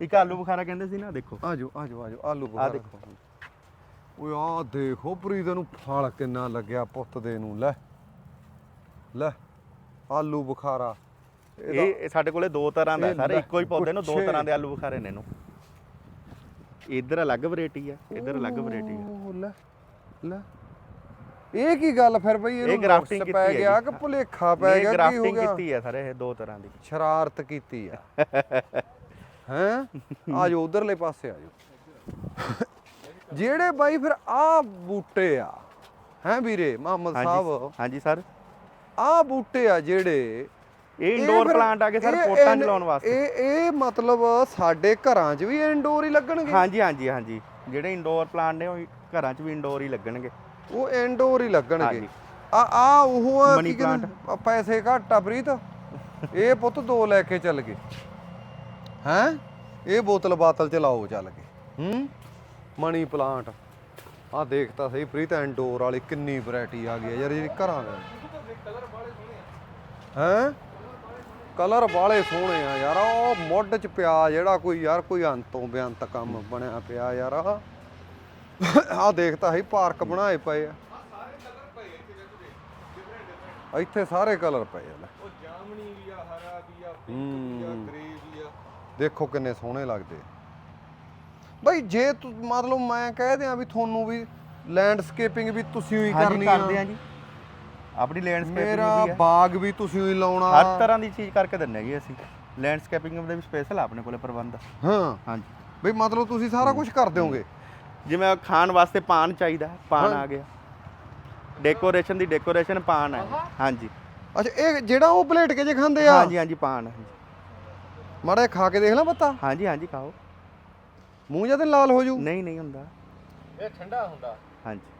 Speaker 2: ਇੱਕ ਆਲੂ ਬੁਖਾਰਾ ਕਹਿੰਦੇ ਸੀ ਨਾ ਦੇਖੋ।
Speaker 1: ਆ ਜਾਓ ਆ ਜਾਓ ਆ ਜਾਓ ਆਲੂ
Speaker 2: ਆ
Speaker 1: ਬੁਖਾਰਾ।
Speaker 2: ਦੇਖੋ।
Speaker 1: ਓਏ ਆ ਦੇਖੋ ਪ੍ਰੀਤ ਨੂੰ ਫਲ ਕਿੰਨਾ ਲੱਗਿਆ ਪੁੱਤ ਦੇ ਨੂੰ ਲੈ। ਲੈ ਆਲੂ ਬੁਖਾਰਾ। ਇਹਦਾ-
Speaker 2: ਇਹ ਇਹ ਸਾਡੇ ਕੋਲੇ ਦੋ ਤਰ੍ਹਾਂ ਦਾ
Speaker 1: ਇਹ
Speaker 2: ਸਾਰੇ
Speaker 1: ਲੈ,
Speaker 2: ਇੱਕੋ ਹੀ ਪੌਦੇ ਨੂੰ ਦੋ
Speaker 1: ਗੁੱਛੇ।
Speaker 2: ਤਰ੍ਹਾਂ ਦੇ ਆਲੂ ਬੁਖਾਰੇ ਨੇ ਇਹਨੂੰ। ਇੱਧਰ ਅਲੱਗ ਵੈਰਾਈਟੀ ਆ ਇੱਧਰ ਅਲੱਗ ਵੈਰਾਈਟੀ ਆ।
Speaker 1: ਓ, ਲੈ ਲੈ। ਇਹ ਕੀ ਗੱਲ? ਫਿਰ ਬਈ ਨੁਕਸ
Speaker 2: ਕੀਤੀ
Speaker 1: ਪੈ
Speaker 2: ਹੈ
Speaker 1: ਗਿਆ। ਕਿ ਭੁਲੇਖਾ ਪੈ
Speaker 2: ਇਹ
Speaker 1: ਗਿਆ? ਕੀ ਹੋ
Speaker 2: ਗ੍ਰਾਫਟਿੰਗ
Speaker 1: ਗਿਆ?
Speaker 2: ਕੀਤੀ ਆ ਸਾਰੇ ਇਹ ਦੋ ਤਰ੍ਹਾਂ ਦੀ।
Speaker 1: ਸ਼ਰਾਰਤ ਕੀਤੀ ਆ। ਹੈਂ? ਆ ਜਾਓ ਉਧਰਲੇ ਪਾਸੇ ਆ ਜਾਓ ਜਿਹੜੇ ਬਾਈ ਫਿਰ ਆ ਬੂਟੇ ਆ ਹੈਂ ਵੀਰੇ ਮੁਹੰਮਦ ਸਾਹਿਬ?
Speaker 2: ਹਾਂਜੀ ਸਰ।
Speaker 1: ਆ ਬੂਟੇ ਆ ਜਿਹੜੇ
Speaker 2: ਇਹ ਇੰਡੋਰ ਪਲਾਂਟ ਆ ਗਏ ਸਰ
Speaker 1: ਇਹ-
Speaker 2: ਪੋਟਾਂ 'ਚ
Speaker 1: ਇਹ-
Speaker 2: ਲਾਉਣ ਵਾਸਤੇ?
Speaker 1: ਇਹ ਇਹ ਮਤਲਬ ਸਾਡੇ ਘਰਾਂ 'ਚ ਵੀ ਇੰਡੋਰ ਹੀ ਲੱਗਣਗੇ?
Speaker 2: ਹਾਂਜੀ ਹਾਂਜੀ ਹਾਂਜੀ। ਜਿਹੜੇ ਇੰਡੋਰ ਪਲਾਂਟ ਨੇ ਉਹ ਘਰਾਂ 'ਚ ਵੀ ਇੰਡੋਰ ਹੀ ਲੱਗਣਗੇ।
Speaker 1: ਉਹ ਇੰਡੋਰ ਹੀ ਲੱਗਣਗੇ। ਆ ਆ ਉਹ ਆ ਕੀ ਕਹਿੰਦੇ ਪੈਸੇ ਘੱਟ ਪ੍ਰੀਤ। ਇਹ ਪੁੱਤ ਦੋ ਲੈ ਕੇ ਚੱਲ ਗਏ। ਹੈਂ? ਇਹ ਬੋਤਲ ਬਾਤਲ ਚ ਲਾਓ ਚੱਲ ਕੇ। ਹੂੰ? ਮਨੀ ਪਲਾਂਟ ਆ ਦੇਖ ਤਾਂ ਸਹੀ ਪ੍ਰੀਤ ਇੰਡੋਰ ਵਾਲੀ ਕਿੰਨੀ ਵੈਰਾਈਟੀ ਆ ਗਈ ਯਾਰ ਜਿਹੜੀ ਘਰਾਂ ਦੇ। ਹੈਂ? ਕਲਰ ਵਾਲੇ ਸੋਹਣੇ ਆ ਯਾਰ ਉਹ ਮੁੱਢ ਚ ਪਿਆ ਜਿਹੜਾ ਕੋਈ ਯਾਰ ਕੋਈ ਅੰਤੋਂ ਬੇਅੰਤ ਕੰਮ ਬਣਿਆ ਪਿਆ ਯਾਰ ਆ ਆ ਦੇਖ ਤਾਂ ਸਹੀ ਪਾਰਕ ਬਣਾਏ ਪਏ ਆ। ਇੱਥੇ ਸਾਰੇ ਕਲਰ ਪਏ ਆ ਲੈ।
Speaker 3: ਉਹ ਜਾਮਣੀ ਵੀ ਆ ਹਰਾ ਵੀ ਆ ਪਿੰਕ ਵੀ ਆ
Speaker 1: ਹੂੰ।
Speaker 3: ਗ੍ਰੇ ਵੀ ਆ
Speaker 1: ਦੇਖੋ ਕਿੰਨੇ ਸੋਹਣੇ ਲੱਗਦੇ ਬਈ ਜੇ ਤੂੰ ਮਤਲਬ ਮੈਂ ਕਹਿ ਦਿਆਂ ਵੀ ਤੁਹਾਨੂੰ ਵੀ ਲੈਂਡਸਕੇਪਿੰਗ ਵੀ ਤੁਸੀਂ ਹੀ ਕਰਨੀ
Speaker 2: ਕਰਦੇ
Speaker 1: ਆ
Speaker 2: ਜੀ। ਆਪਣੀ ਲੈਂਡਸਕੇਪਿੰਗ
Speaker 1: ਮੇਰਾ
Speaker 2: ਵੀ ਆ।
Speaker 1: ਬਾਗ ਵੀ ਤੁਸੀਂ ਹੀ ਲਾਉਣਾ।
Speaker 2: ਹਰ ਤਰ੍ਹਾਂ ਦੀ ਚੀਜ਼ ਕਰਕੇ ਦਿੰਨੇ ਜੀ ਅਸੀਂ। ਲੈਂਡਸਕੇਪਿੰਗ ਦੇ ਵੀ ਸਪੈਸ਼ਲ ਆਪਣੇ ਕੋਲੇ ਪ੍ਰਬੰਧ।
Speaker 1: ਹਾਂ।
Speaker 2: ਹਾਂਜੀ।
Speaker 1: ਬਈ ਮਤਲਬ ਤੁਸੀਂ ਸਾਰਾ ਕੁਝ ਕਰ ਦਿਓਗੇ।
Speaker 2: ਜਿਵੇਂ ਖਾਣ ਵਾਸਤੇ ਪਾਨ ਚਾਹੀਦਾ ਪਾਨ
Speaker 1: ਹਾਂ।
Speaker 2: ਆ ਗਿਆ। ਡੈਕੋਰੇਸ਼ਨ ਦੀ ਡੈਕੋਰੇਸ਼ਨ ਪਾਨ ਹੈ। ਹਾਂਜੀ।
Speaker 1: ਅੱਛਾ ਇਹ ਜਿਹੜਾ ਉਹ ਪਲੇਟ ਕੇ ਜੇ ਖਾਂਦੇ ਆ?
Speaker 2: ਹਾਂਜੀ ਹਾਂਜੀ ਪਾਨ ਹਾਂਜੀ।
Speaker 1: ਮਾੜਾ ਜਿਹਾ ਖਾ ਕੇ ਦੇਖ ਲੈ ਪਤਾ
Speaker 2: ਹਾਂਜੀ ਹਾਂਜੀ ਖਾਓ।
Speaker 1: ਮੂੰਹ ਜਦ ਲਾਲ ਹੋ ਜੂ।
Speaker 2: ਨਹੀਂ ਨਹੀਂ ਹੁੰਦਾ।
Speaker 3: ਇਹ ਠੰਡਾ ਹੁੰਦਾ।
Speaker 2: ਹਾਂਜੀ।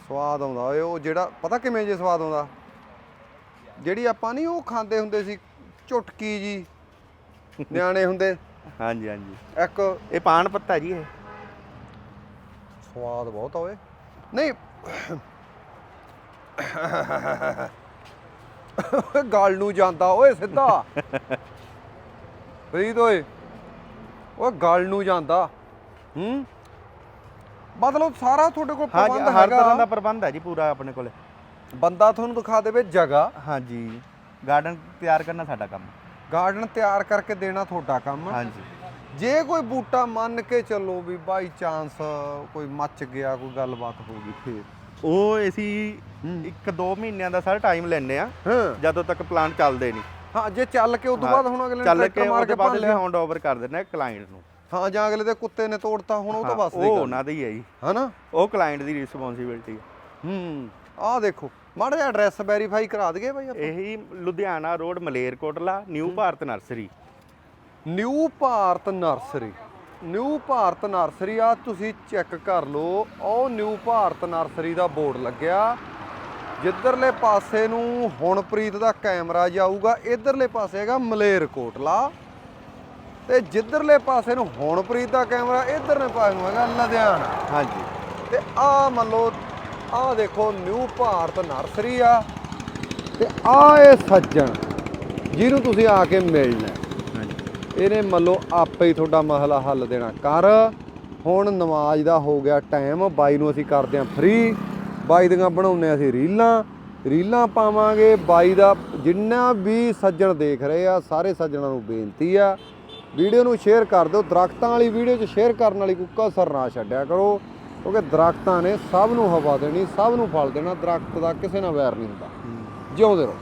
Speaker 1: ਸਵਾਦ ਆਉਂਦਾ ਓਏ ਉਹ ਜਿਹੜਾ ਪਤਾ ਕਿਵੇਂ ਜੇ ਸਵਾਦ ਆਉਂਦਾ? ਜਿਹੜੀ ਆਪਾਂ ਨਹੀਂ ਉਹ ਖਾਂਦੇ ਹੁੰਦੇ ਸੀ ਚੁਟਕੀ ਜੀ ਨਿਆਣੇ ਹੁੰਦੇ।
Speaker 2: ਹਾਂਜੀ ਹਾਂਜੀ।
Speaker 1: ਇੱਕ
Speaker 2: ਇਹ ਪਾਨ ਪੱਤਾ ਜੀ ਇਹ।
Speaker 1: ਸਵਾਦ ਬਹੁਤ ਆ ਓਏ। ਨਹੀਂ। ਗਲ ਨੂੰ ਜਾਂਦਾ ਓਏ ਸਿੱਧਾ। ਫਰੀਦ ਓਏ। ਓਏ ਗਲ ਨੂੰ ਜਾਂਦਾ। ਹੂੰ? ਮਤਲਬ ਸਾਰਾ ਤੁਹਾਡੇ ਕੋਲ
Speaker 2: ਹਾਂਜੀ
Speaker 1: ਪ੍ਰਬੰਧ
Speaker 2: ਹਰ ਤਰ੍ਹਾਂ ਦਾ
Speaker 1: ਹੈਗਾ
Speaker 2: ਪ੍ਰਬੰਧ ਹੈ ਜੀ ਪੂਰਾ ਆਪਣੇ ਕੋਲੇ।
Speaker 1: ਬੰਦਾ ਤੁਹਾਨੂੰ ਦਿਖਾ ਦੇਵੇ ਜਗ੍ਹਾ।
Speaker 2: ਹਾਂਜੀ। ਗਾਰਡਨ ਤਿਆਰ ਕਰਨਾ ਸਾਡਾ ਕੰਮ।
Speaker 1: ਗਾਰਡਨ ਤਿਆਰ ਕਰਕੇ ਦੇਣਾ ਤੁਹਾਡਾ ਕੰਮ। ਆ।
Speaker 2: ਹਾਂਜੀ।
Speaker 1: ਜੇ ਕੋਈ ਬੂਟਾ ਮੰਨ ਕੇ ਚੱਲੋ ਵੀ ਬਾਈ ਚਾਂਸ ਕੋਈ ਮੱਚ ਗਿਆ ਕੋਈ ਗੱਲਬਾਤ ਹੋ ਗਈ ਫੇਰ?
Speaker 2: ਉਹ ਅਸੀਂ
Speaker 1: ਹੂੰ।
Speaker 2: ਇੱਕ ਦੋ ਮਹੀਨਿਆਂ ਦਾ ਸਰ ਟਾਈਮ ਲੈਂਦੇ ਆ
Speaker 1: ਹਾਂ।
Speaker 2: ਜਦੋਂ ਤੱਕ ਪਲਾਂਟ ਚੱਲਦੇ ਨਹੀਂ।
Speaker 1: ਹਾਂ ਜੇ ਚੱਲ ਕੇ ਉਦੋਂ
Speaker 2: ਹਾਂ,
Speaker 1: ਬਾਅਦ ਹੁਣ ਅਗਲੇ ਨੇ
Speaker 2: ਚੱਲ ਕੇ
Speaker 1: ਮਾਰ ਕੇ
Speaker 2: ਬਾਅਦ ਅਸੀਂ ਹੈਂਡ ਓਵਰ ਕਰ ਦਿੰਦੇ ਆ ਕਲਾਇੰਟ ਨੂੰ।
Speaker 1: ਹਾਂ ਜਾਂ ਅਗਲੇ ਦੇ ਕੁੱਤੇ ਨੇ ਤੋੜਤਾ ਹੁਣ ਉਹ ਤਾਂ
Speaker 2: ਹਾਂ,
Speaker 1: ਬਸ ਦੀ
Speaker 2: ਉਹ
Speaker 1: ਗੱਲ।
Speaker 2: ਉਹਨਾਂ ਦੀ ਹੈ ਜੀ।
Speaker 1: ਹਨਾ?
Speaker 2: ਉਹ ਕਲਾਇੰਟ ਦੀ ਰਿਸਪੌਂਸਿਬਿਲਟੀ ਹੈ।
Speaker 1: ਹੂੰ ਆਹ ਦੇਖੋ। ਮਾੜਾ ਜਿਹਾ ਐਡਰੈਸ ਵੈਰੀਫਾਈ ਕਰਾ ਦਈਏ ਬਾਈ ਆਪਾਂ।
Speaker 2: ਇਹੀ Ludhiana road Malerkotla new Bharat nursery
Speaker 1: new Bharat nursery new Bharat nursery ਆ ਤੁਸੀਂ ਚੈੱਕ ਕਰ ਲਓ। ਉਹ ਨਿਊ ਭਾਰਤ ਨਰਸਰੀ ਦਾ ਬੋਰਡ ਲੱਗਿਆ। ਜਿੱਧਰਲੇ ਪਾਸੇ ਨੂੰ ਹੁਣਪ੍ਰੀਤ ਦਾ ਕੈਮਰਾ ਜਾਊਗਾ ਇਧਰਲੇ ਪਾਸੇ ਹੈਗਾ ਮਲੇਰਕੋਟਲਾ। ਤੇ ਜਿੱਧਰਲੇ ਪਾਸੇ ਨੂੰ ਹੁਣਪ੍ਰੀਤ ਦਾ ਕੈਮਰਾ ਇਧਰਲੇ ਪਾਸੇ ਨੂੰ ਹੈਗਾ ਲੁਧਿਆਣਾ।
Speaker 2: ਹਾਂਜੀ।
Speaker 1: ਤੇ ਆ ਮੰਨ ਲਓ ਆ ਦੇਖੋ ਨਿਊ ਭਾਰਤ ਨਰਸਰੀ ਆ ਤੇ ਆ ਇਹ ਸੱਜਣ ਜਿਹਨੂੰ ਤੁਸੀਂ ਆ ਕੇ ਮਿਲਣਾ ਇਹਨੇ ਮੰਨ ਆਪੇ ਹੀ ਤੁਹਾਡਾ ਮਸਲਾ ਹੱਲ ਦੇਣਾ। ਕਰ ਹੁਣ ਨਮਾਜ਼ ਦਾ ਹੋ ਗਿਆ ਟਾਈਮ ਬਾਈ ਨੂੰ ਅਸੀਂ ਕਰਦੇ ਆਂ ਫ੍ਰੀ ਬਾਈ ਦੀਆਂ ਬਣਾਉਂਦੇ ਅਸੀਂ ਰੀਲਾਂ ਰੀਲਾਂ ਪਾਵਾਂਗੇ ਬਾਈ ਦਾ ਜਿੰਨਾ ਵੀ ਸੱਜਣ ਦੇਖ ਰਹੇ ਆ ਸਾਰੇ ਸੱਜਣਾਂ ਨੂੰ ਬੇਨਤੀ ਆ ਵੀਡੀਓ ਨੂੰ ਸ਼ੇਅਰ ਕਰ ਦਿਓ ਦਰਖਤਾਂ ਵਾਲੀ ਵੀਡੀਓ 'ਚ ਸ਼ੇਅਰ ਕਰਨ ਵਾਲੀ ਕੋਈ ਕਸਰ ਨਾ ਛੱਡਿਆ ਕਰੋ। ਕਿਉਂਕਿ ਦਰਖਤਾਂ ਨੇ ਸਭ ਨੂੰ ਹਵਾ ਦੇਣੀ ਸਭ ਨੂੰ ਫਲ ਦੇਣਾ ਦਰਖਤ ਦਾ ਕਿਸੇ ਨਾਲ ਵੈਰ ਨਹੀਂ ਹੁੰਦਾ। ਜਿਉਂਦੇ ਰਹੋ।